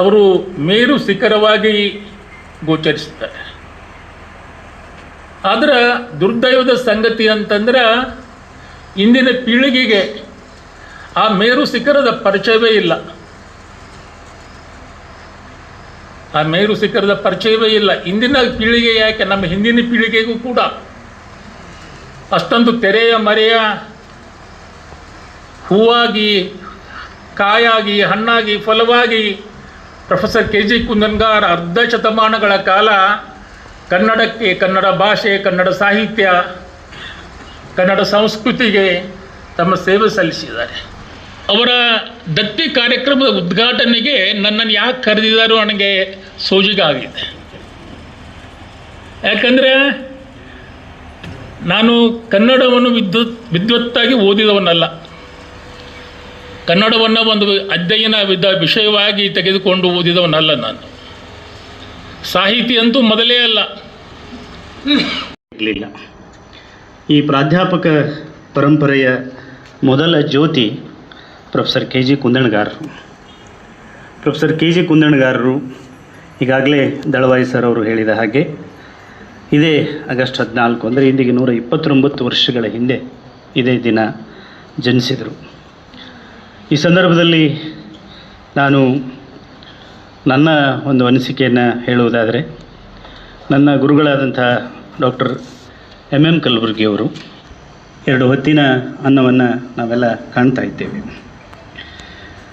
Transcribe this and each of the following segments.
ಅವರು ಮೇರು ಶಿಖರವಾಗಿ ಗೋಚರಿಸ್ತಾರೆ ಆದರೆ ದುರ್ದೈವದ ಸಂಗತಿ ಅಂತಂದ್ರೆ ಇಂದಿನ ಪೀಳಿಗೆಗೆ ಆ ಮೇರು ಶಿಖರದ ಪರಿಚಯವೇ ಇಲ್ಲ. ಆ ಮೇರು ಶಿಖರದ ಪರಿಚಯವೇ ಇಲ್ಲ. ಇಂದಿನ ಪೀಳಿಗೆ ಯಾಕೆ? ನಮ್ಮ ಹಿಂದಿನ ಪೀಳಿಗೆಗೂ ಕೂಡ. ಅಷ್ಟೊಂದು ತೆರೆಯ ಮರೆಯ ಹೂವಾಗಿ, ಕಾಯಾಗಿ, ಹಣ್ಣಾಗಿ, ಫಲವಾಗಿ ಪ್ರೊಫೆಸರ್ ಕೆ ಜಿ ಕುಂದನ್ಗಾರ್ ಅರ್ಧ ಶತಮಾನಗಳ ಕಾಲ ಕನ್ನಡಕ್ಕೆ, ಕನ್ನಡ ಭಾಷೆ, ಕನ್ನಡ ಸಾಹಿತ್ಯ, ಕನ್ನಡ ಸಂಸ್ಕೃತಿಗೆ ತಮ್ಮ ಸೇವೆ ಸಲ್ಲಿಸಿದ್ದಾರೆ. ಅವರ ದತ್ತಿ ಕಾರ್ಯಕ್ರಮದ ಉದ್ಘಾಟನೆಗೆ ನನ್ನನ್ನು ಯಾಕೆ ಕರೆದಿದ್ದಾರೋ ನನಗೆ ಸೋಜಿಗಾಗಿದೆ ಯಾಕಂದರೆ ನಾನು ಕನ್ನಡವನ್ನು ವಿದ್ಯುತ್ ವಿದ್ವತ್ತಾಗಿ ಓದಿದವನಲ್ಲ. ಕನ್ನಡವನ್ನು ಒಂದು ಅಧ್ಯಯನ ವಿದ ವಿಷಯವಾಗಿ ತೆಗೆದುಕೊಂಡು ಓದಿದವನಲ್ಲ ನಾನು. ಸಾಹಿತಿ ಅಂತೂ ಮೊದಲೇ ಅಲ್ಲ. ಇರಲಿಲ್ಲ. ಈ ಪ್ರಾಧ್ಯಾಪಕ ಪರಂಪರೆಯ ಮೊದಲ ಜ್ಯೋತಿ ಪ್ರೊಫೆಸರ್ ಕೆ ಜಿ ಕುಂದಣಗಾರರು. ಪ್ರೊಫೆಸರ್ ಕೆ ಜಿ ಕುಂದಣಗಾರರು ಈಗಾಗಲೇ ದಳವಾಯಿ ಸರ್ ಅವರು ಹೇಳಿದ ಹಾಗೆ ಇದೇ ಆಗಸ್ಟ್ ಹದಿನಾಲ್ಕು, ಅಂದರೆ ಇಂದಿಗೆ ನೂರ ಇಪ್ಪತ್ತೊಂಬತ್ತು ವರ್ಷಗಳ ಹಿಂದೆ ಇದೇ ದಿನ ಜನಿಸಿದರು. ಈ ಸಂದರ್ಭದಲ್ಲಿ ನಾನು ನನ್ನ ಒಂದು ಅನಿಸಿಕೆಯನ್ನು ಹೇಳುವುದಾದರೆ, ನನ್ನ ಗುರುಗಳಾದಂಥ ಡಾಕ್ಟರ್ ಎಂ ಎಂ ಕಲಬುರ್ಗಿಯವರು ಎರಡು ಹೊತ್ತಿನ ಅನ್ನವನ್ನು ನಾವೆಲ್ಲ ಕಾಣ್ತಾ ಇದ್ದೇವೆ.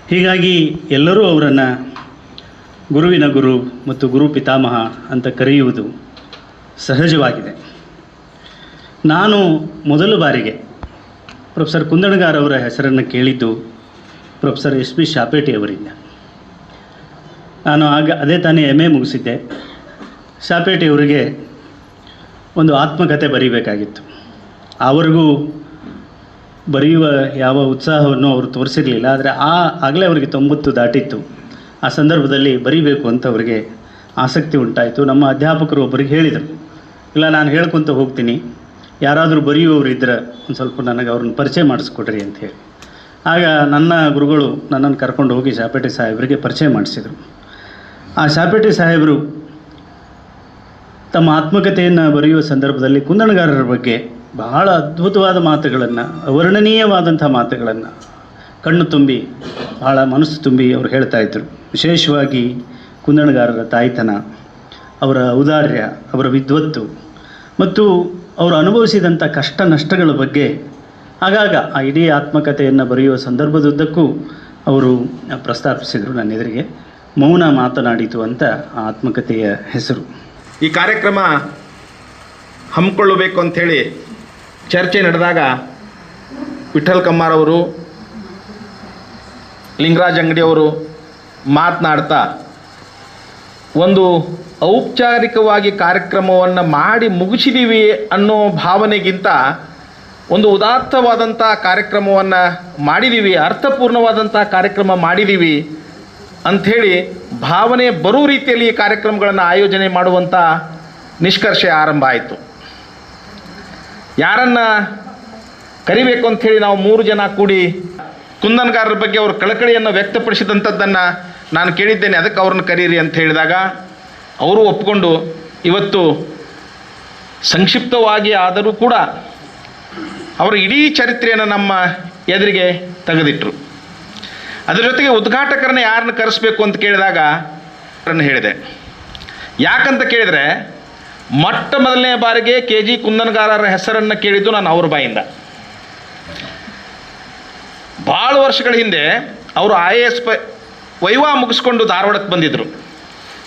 ಹೀಗಾಗಿ ಎಲ್ಲರೂ ಅವರನ್ನು ಗುರುವಿನ ಗುರು ಮತ್ತು ಗುರು ಪಿತಾಮಹ ಅಂತ ಕರೆಯುವುದು ಸಹಜವಾಗಿದೆ. ನಾನು ಮೊದಲ ಬಾರಿಗೆ ಪ್ರೊಫೆಸರ್ ಕುಂದಣಗಾರ್ ಅವರ ಹೆಸರನ್ನು ಕೇಳಿದ್ದು ಪ್ರೊಫೆಸರ್ ಎಸ್ ಪಿ ಶಾಪೇಟಿ ಅವರಿಂದ. ನಾನು ಆಗ ಅದೇ ತಾನೇ ಎಂ ಎ ಮುಗಿಸಿದ್ದೆ. ಶಾಪೇಟಿ ಅವರಿಗೆ ಒಂದು ಆತ್ಮಕಥೆ ಬರೀಬೇಕಾಗಿತ್ತು. ಅವರಿಗೂ ಬರೆಯುವ ಯಾವ ಉತ್ಸಾಹವನ್ನು ಅವರು ತೋರಿಸಿರಲಿಲ್ಲ, ಆದರೆ ಆ ಆಗಲೇ ಅವರಿಗೆ ತೊಂಬತ್ತು ದಾಟಿತ್ತು. ಆ ಸಂದರ್ಭದಲ್ಲಿ ಬರೀಬೇಕು ಅಂತ ಅವರಿಗೆ ಆಸಕ್ತಿ ಉಂಟಾಯಿತು. ನಮ್ಮ ಅಧ್ಯಾಪಕರು ಒಬ್ಬರಿಗೆ ಹೇಳಿದರು, ಇಲ್ಲ, ನಾನು ಹೇಳ್ಕೊತ ಹೋಗ್ತೀನಿ. ಯಾರಾದರೂ ಬರೆಯುವವರು ಇದ್ದರೆ ಒಂದು ಸ್ವಲ್ಪ ನನಗೆ ಅವ್ರನ್ನ ಪರಿಚಯ ಮಾಡಿಸ್ಕೊಡ್ರಿ ಅಂತ ಹೇಳಿ. ಆಗ ನನ್ನ ಗುರುಗಳು ನನ್ನನ್ನು ಕರ್ಕೊಂಡು ಹೋಗಿ ಶಾಪೇಟೆ ಸಾಹೇಬರಿಗೆ ಪರಿಚಯ ಮಾಡಿಸಿದರು. ಆ ಶಾಪೇಟೆ ಸಾಹೇಬರು ತಮ್ಮ ಆತ್ಮಕಥೆಯನ್ನು ಬರೆಯುವ ಸಂದರ್ಭದಲ್ಲಿ ಕುಂದಣಗಾರರ ಬಗ್ಗೆ ಬಹಳ ಅದ್ಭುತವಾದ ಮಾತುಗಳನ್ನು, ಅವರ್ಣನೀಯವಾದಂಥ ಮಾತುಗಳನ್ನು ಕಣ್ಣು ತುಂಬಿ, ಬಹಳ ಮನಸ್ಸು ತುಂಬಿ ಅವರು ಹೇಳ್ತಾ ಇದ್ದರು ವಿಶೇಷವಾಗಿ ಕುಂದಣಗಾರರ ತಾಯ್ತನ, ಅವರ ಔದಾರ್ಯ, ಅವರ ವಿದ್ವತ್ತು ಮತ್ತು ಅವರು ಅನುಭವಿಸಿದಂಥ ಕಷ್ಟ ನಷ್ಟಗಳ ಬಗ್ಗೆ ಆಗಾಗ ಆ ಇಡೀ ಆತ್ಮಕಥೆಯನ್ನು ಬರೆಯುವ ಸಂದರ್ಭದುದ್ದಕ್ಕೂ ಅವರು ಪ್ರಸ್ತಾಪಿಸಿದರು ನನ್ನ ಎದುರಿಗೆ. ಮೌನ ಮಾತನಾಡಿತು ಅಂತ ಆ ಆತ್ಮಕಥೆಯ ಹೆಸರು. ಈ ಕಾರ್ಯಕ್ರಮ ಹಮ್ಮಿಕೊಳ್ಳಬೇಕು ಅಂಥೇಳಿ ಚರ್ಚೆ ನಡೆದಾಗ ವಿಠಲ್ ಕಮ್ಮಾರವರು ಲಿಂಗರಾಜ್ ಅಂಗಡಿಯವರು ಮಾತನಾಡ್ತಾ ಒಂದು ಔಪಚಾರಿಕವಾಗಿ ಕಾರ್ಯಕ್ರಮವನ್ನು ಮಾಡಿ ಮುಗಿಸಿದ್ದೀವಿ ಅನ್ನೋ ಭಾವನೆಗಿಂತ ಒಂದು ಉದಾತ್ತವಾದಂಥ ಕಾರ್ಯಕ್ರಮವನ್ನು ಮಾಡಿದ್ದೀವಿ ಅರ್ಥಪೂರ್ಣವಾದಂಥ ಕಾರ್ಯಕ್ರಮ ಮಾಡಿದ್ದೀವಿ ಅಂಥೇಳಿ ಭಾವನೆ ಬರೋ ರೀತಿಯಲ್ಲಿ ಈ ಕಾರ್ಯಕ್ರಮಗಳನ್ನು ಆಯೋಜನೆ ಮಾಡುವಂಥ ನಿಷ್ಕರ್ಷೆ ಆರಂಭ ಆಯಿತು. ಯಾರನ್ನು ಕರಿಬೇಕು ಅಂಥೇಳಿ ನಾವು ಮೂರು ಜನ ಕೂಡಿ ಕುಂದನ್ಗಾರರ ಬಗ್ಗೆ ಅವರು ಕಳಕಳಿಯನ್ನು ವ್ಯಕ್ತಪಡಿಸಿದಂಥದ್ದನ್ನು ನಾನು ಕೇಳಿದ್ದೇನೆ, ಅದಕ್ಕೆ ಅವ್ರನ್ನ ಕರೀರಿ ಅಂತ ಹೇಳಿದಾಗ ಅವರು ಒಪ್ಕೊಂಡು ಇವತ್ತು ಸಂಕ್ಷಿಪ್ತವಾಗಿ ಆದರೂ ಕೂಡ ಅವರ ಇಡೀ ಚರಿತ್ರೆಯನ್ನು ನಮ್ಮ ಎದುರಿಗೆ ತೆಗೆದಿಟ್ಟರು ಅದರ ಜೊತೆಗೆ ಉದ್ಘಾಟಕರನ್ನ ಯಾರನ್ನ ಕರೆಸಬೇಕು ಅಂತ ಕೇಳಿದಾಗ ಅವರನ್ನು ಹೇಳಿದೆ. ಯಾಕಂತ ಕೇಳಿದರೆ ಮೊಟ್ಟ ಮೊದಲನೇ ಬಾರಿಗೆ ಕೆ ಜಿ ಕುಂದನ್ಗಾರರ ಹೆಸರನ್ನು ಕೇಳಿದ್ದು ನಾನು ಅವ್ರ ಬಾಯಿಂದ. ಭಾಳ ವರ್ಷಗಳ ಹಿಂದೆ ಅವರು ಐ ಎ ಎಸ್ ಪ, ವೈವಾ ಮುಗಿಸ್ಕೊಂಡು ಧಾರವಾಡಕ್ಕೆ ಬಂದಿದ್ದರು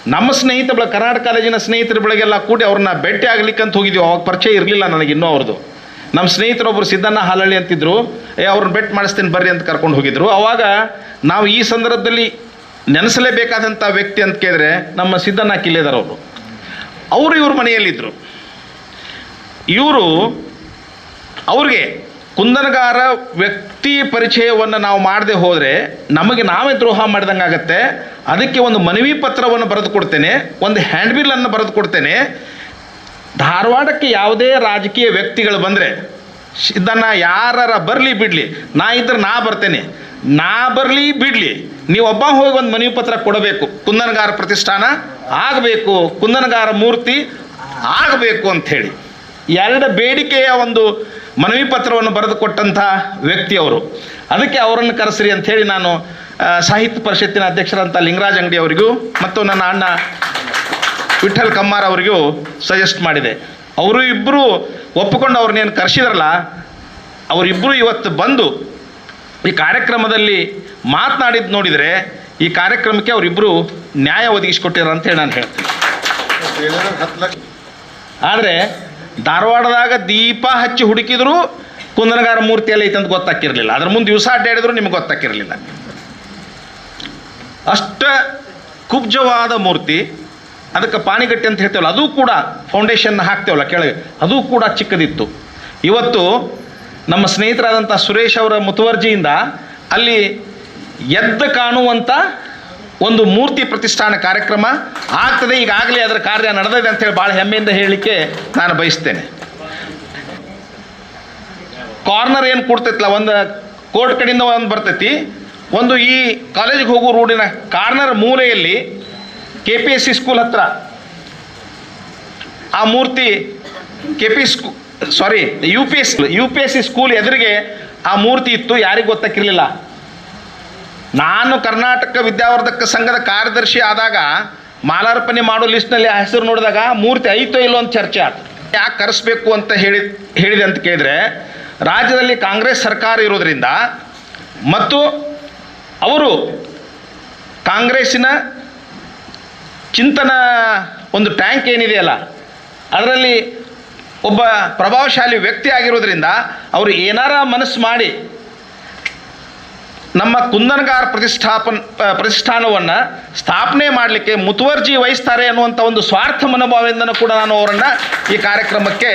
ನಮ್ಮ ಸ್ನೇಹಿತ ಕರ್ನಾಟಕ ಕಾಲೇಜಿನ ಸ್ನೇಹಿತರ ಬಳಿಗೆಲ್ಲ ಕೂಡಿ ಅವ್ರನ್ನ ಭೇಟಿ ಆಗ್ಲಿಕ್ಕಂತ ಹೋಗಿದ್ವಿ. ಅವಾಗ ಪರಿಚಯ ಇರಲಿಲ್ಲ ನನಗೆ ಇನ್ನೂ ಅವ್ರದ್ದು. ನಮ್ಮ ಸ್ನೇಹಿತರೊಬ್ಬರು ಸಿದ್ದಣ್ಣ ಹಾಲಳ್ಳಿ ಅಂತಿದ್ರು, ಏ, ಅವ್ರನ್ನ ಬೆಟ್ ಮಾಡಿಸ್ತೀನಿ, ಬರ್ರಿ ಅಂತ ಕರ್ಕೊಂಡು ಹೋಗಿದ್ರು. ಅವಾಗ ನಾವು ಈ ಸಂದರ್ಭದಲ್ಲಿ ನೆನೆಸಲೇಬೇಕಾದಂಥ ವ್ಯಕ್ತಿ ಅಂತ ಕೇಳಿದ್ರೆ ನಮ್ಮ ಸಿದ್ದಣ್ಣ ಕಿಲ್ಲೇದಾರ್ ಅವರು. ಅವರು ಇವ್ರ ಮನೆಯಲ್ಲಿದ್ದರು ಇವರು ಅವ್ರಿಗೆ ಕುಂದನಗಾರ ವ್ಯಕ್ತಿ ಪರಿಚಯವನ್ನು ನಾವು ಮಾಡದೆ ಹೋದರೆ ನಮಗೆ ನಾವೇ ದ್ರೋಹ ಮಾಡಿದಂಗೆ ಆಗುತ್ತೆ. ಅದಕ್ಕೆ ಒಂದು ಮನವಿ ಪತ್ರವನ್ನು ಬರೆದು ಕೊಡ್ತೇನೆ, ಒಂದು ಹ್ಯಾಂಡ್ ಬಿಲ್ಲನ್ನು ಬರೆದು ಕೊಡ್ತೇನೆ. ಧಾರವಾಡಕ್ಕೆ ಯಾವುದೇ ರಾಜಕೀಯ ವ್ಯಕ್ತಿಗಳು ಬಂದರೆ ಇದನ್ನು ಯಾರ ಬರಲಿ ಬಿಡಲಿ, ನಾ ಇದ್ರೆ ನಾ ಬರ್ತೇನೆ. ನಾ ಬರಲಿ ಬಿಡಲಿ, ನೀವು ಒಬ್ಬ ಹೋಗಿ ಒಂದು ಮನವಿ ಪತ್ರ ಕೊಡಬೇಕು, ಕುಂದನಗಾರ ಪ್ರತಿಷ್ಠಾನ ಆಗಬೇಕು, ಕುಂದನಗಾರ ಮೂರ್ತಿ ಆಗಬೇಕು ಅಂಥೇಳಿ. ಎರಡು ಬೇಡಿಕೆಯ ಒಂದು ಮನವಿ ಪತ್ರವನ್ನು ಬರೆದು ವ್ಯಕ್ತಿ ಅವರು. ಅದಕ್ಕೆ ಅವರನ್ನು ಕರೆಸ್ರಿ ಅಂಥೇಳಿ ನಾನು ಸಾಹಿತ್ಯ ಪರಿಷತ್ತಿನ ಅಧ್ಯಕ್ಷರಂಥ ಲಿಂಗರಾಜ್ ಅಂಗಡಿ ಅವರಿಗೂ ಮತ್ತು ನನ್ನ ಅಣ್ಣ ವಿಠಲ್ ಕಮ್ಮಾರ್ ಅವರಿಗೂ ಸಜೆಸ್ಟ್ ಮಾಡಿದೆ. ಅವರು ಇಬ್ಬರು ಒಪ್ಪಿಕೊಂಡು ಅವ್ರನ್ನೇನು ಕರೆಸಿದ್ರಲ್ಲ ಅವರಿಬ್ಬರು ಇವತ್ತು ಬಂದು ಈ ಕಾರ್ಯಕ್ರಮದಲ್ಲಿ ಮಾತನಾಡಿದ್ದು ನೋಡಿದರೆ ಈ ಕಾರ್ಯಕ್ರಮಕ್ಕೆ ಅವರಿಬ್ಬರು ನ್ಯಾಯ ಒದಗಿಸಿಕೊಟ್ಟಿದ್ರು ಅಂತ ಹೇಳಿ ನಾನು ಹೇಳ್ತೀನಿ. ಆದರೆ ಧಾರವಾಡದಾಗ ದೀಪ ಹಚ್ಚಿ ಹುಡುಕಿದ್ರು ಕುಂದನಗಾರ ಮೂರ್ತಿಯಲ್ಲಿ ಐತೆ ಅಂತ ಗೊತ್ತಾಕಿರಲಿಲ್ಲ ಅದ್ರ ಮುಂದೆ ದಿವಸ ಅಡ್ಡಾಡಿದ್ರು ನಿಮ್ಗೆ ಗೊತ್ತಾಕಿರಲಿಲ್ಲ ಅಷ್ಟ ಕುಬ್ಜವಾದ ಮೂರ್ತಿ. ಅದಕ್ಕೆ ಪಾಣಿಗಟ್ಟಿ ಅಂತ ಹೇಳ್ತೇವಲ್ಲ, ಅದು ಕೂಡ ಫೌಂಡೇಶನ್ ಹಾಕ್ತೇವಲ್ಲ ಕೆಳಗೆ. ಅದು ಕೂಡ ಚಿಕ್ಕದಿತ್ತು. ಇವತ್ತು ನಮ್ಮ ಸ್ನೇಹಿತರಾದಂಥ ಸುರೇಶ್ ಅವರ ಮುತುವರ್ಜಿಯಿಂದ ಅಲ್ಲಿ ಎದ್ದು ಕಾಣುವಂಥ ಒಂದು ಮೂರ್ತಿ ಪ್ರತಿಷ್ಠಾನ ಕಾರ್ಯಕ್ರಮ ಆಗ್ತದೆ, ಈಗಾಗಲೇ ಅದರ ಕಾರ್ಯ ನಡೆದಿದೆ ಅಂತೇಳಿ ಭಾಳ ಹೆಮ್ಮೆಯಿಂದ ಹೇಳಲಿಕ್ಕೆ ನಾನು ಬಯಸ್ತೇನೆ. ಕಾರ್ನರ್ ಏನು ಕೊಡ್ತೈತಲ್ಲ, ಒಂದು ಕೋರ್ಟ್ ಕಡೆಯಿಂದ ಒಂದು ಬರ್ತೈತಿ. ಒಂದು ಈ ಕಾಲೇಜಿಗೆ ಹೋಗೋ ರೋಡಿನ ಕಾರ್ನರ್ ಮೂಲೆಯಲ್ಲಿ K P S C school ಹತ್ರ. ಆ ಮೂರ್ತಿ ಕೆ ಪಿ ಸ್ಕೂ sorry U P S U P S C school ಎದುರಿಗೆ ಆ ಮೂರ್ತಿ ಇತ್ತು, ಯಾರಿಗೂ ಗೊತ್ತಾಕಿರಲಿಲ್ಲ. ನಾನು ಕರ್ನಾಟಕ ವಿದ್ಯಾವರ್ಧಕ ಸಂಘದ ಕಾರ್ಯದರ್ಶಿ ಆದಾಗ ಮಾಲಾರ್ಪಣೆ ಮಾಡೋ ಲಿಸ್ಟ್ನಲ್ಲಿ ಆ ಹೆಸರು ನೋಡಿದಾಗ ಮೂರ್ತಿ ಐತೋ ಇಲ್ಲೋ ಅಂತ ಚರ್ಚೆ ಆಯ್ತು ಯಾಕೆ ಕರೆಸ್ಬೇಕು ಅಂತ ಹೇಳಿ, ಹೇಳಿದೆ ಅಂತ ಕೇಳಿದ್ರೆ, ರಾಜ್ಯದಲ್ಲಿ ಕಾಂಗ್ರೆಸ್ ಸರ್ಕಾರ ಇರೋದ್ರಿಂದ ಮತ್ತು ಅವರು ಕಾಂಗ್ರೆಸ್ಸಿನ ಚಿಂತನ ಒಂದು ಟ್ಯಾಂಕ್ ಏನಿದೆಯಲ್ಲ, ಅದರಲ್ಲಿ ಒಬ್ಬ ಪ್ರಭಾವಶಾಲಿ ವ್ಯಕ್ತಿ ಆಗಿರೋದ್ರಿಂದ ಅವರು ಏನಾರ ಮನಸ್ಸು ಮಾಡಿ ನಮ್ಮ ಕುಂದನಗಾರ ಪ್ರತಿಷ್ಠಾಪನ್ ಪ್ರತಿಷ್ಠಾನವನ್ನು ಸ್ಥಾಪನೆ ಮಾಡಲಿಕ್ಕೆ ಮುತುವರ್ಜಿ ವಹಿಸ್ತಾರೆ ಅನ್ನುವಂಥ ಒಂದು ಸ್ವಾರ್ಥ ಮನೋಭಾವದಿಂದನೂ ಕೂಡ ನಾನು ಅವರನ್ನು ಈ ಕಾರ್ಯಕ್ರಮಕ್ಕೆ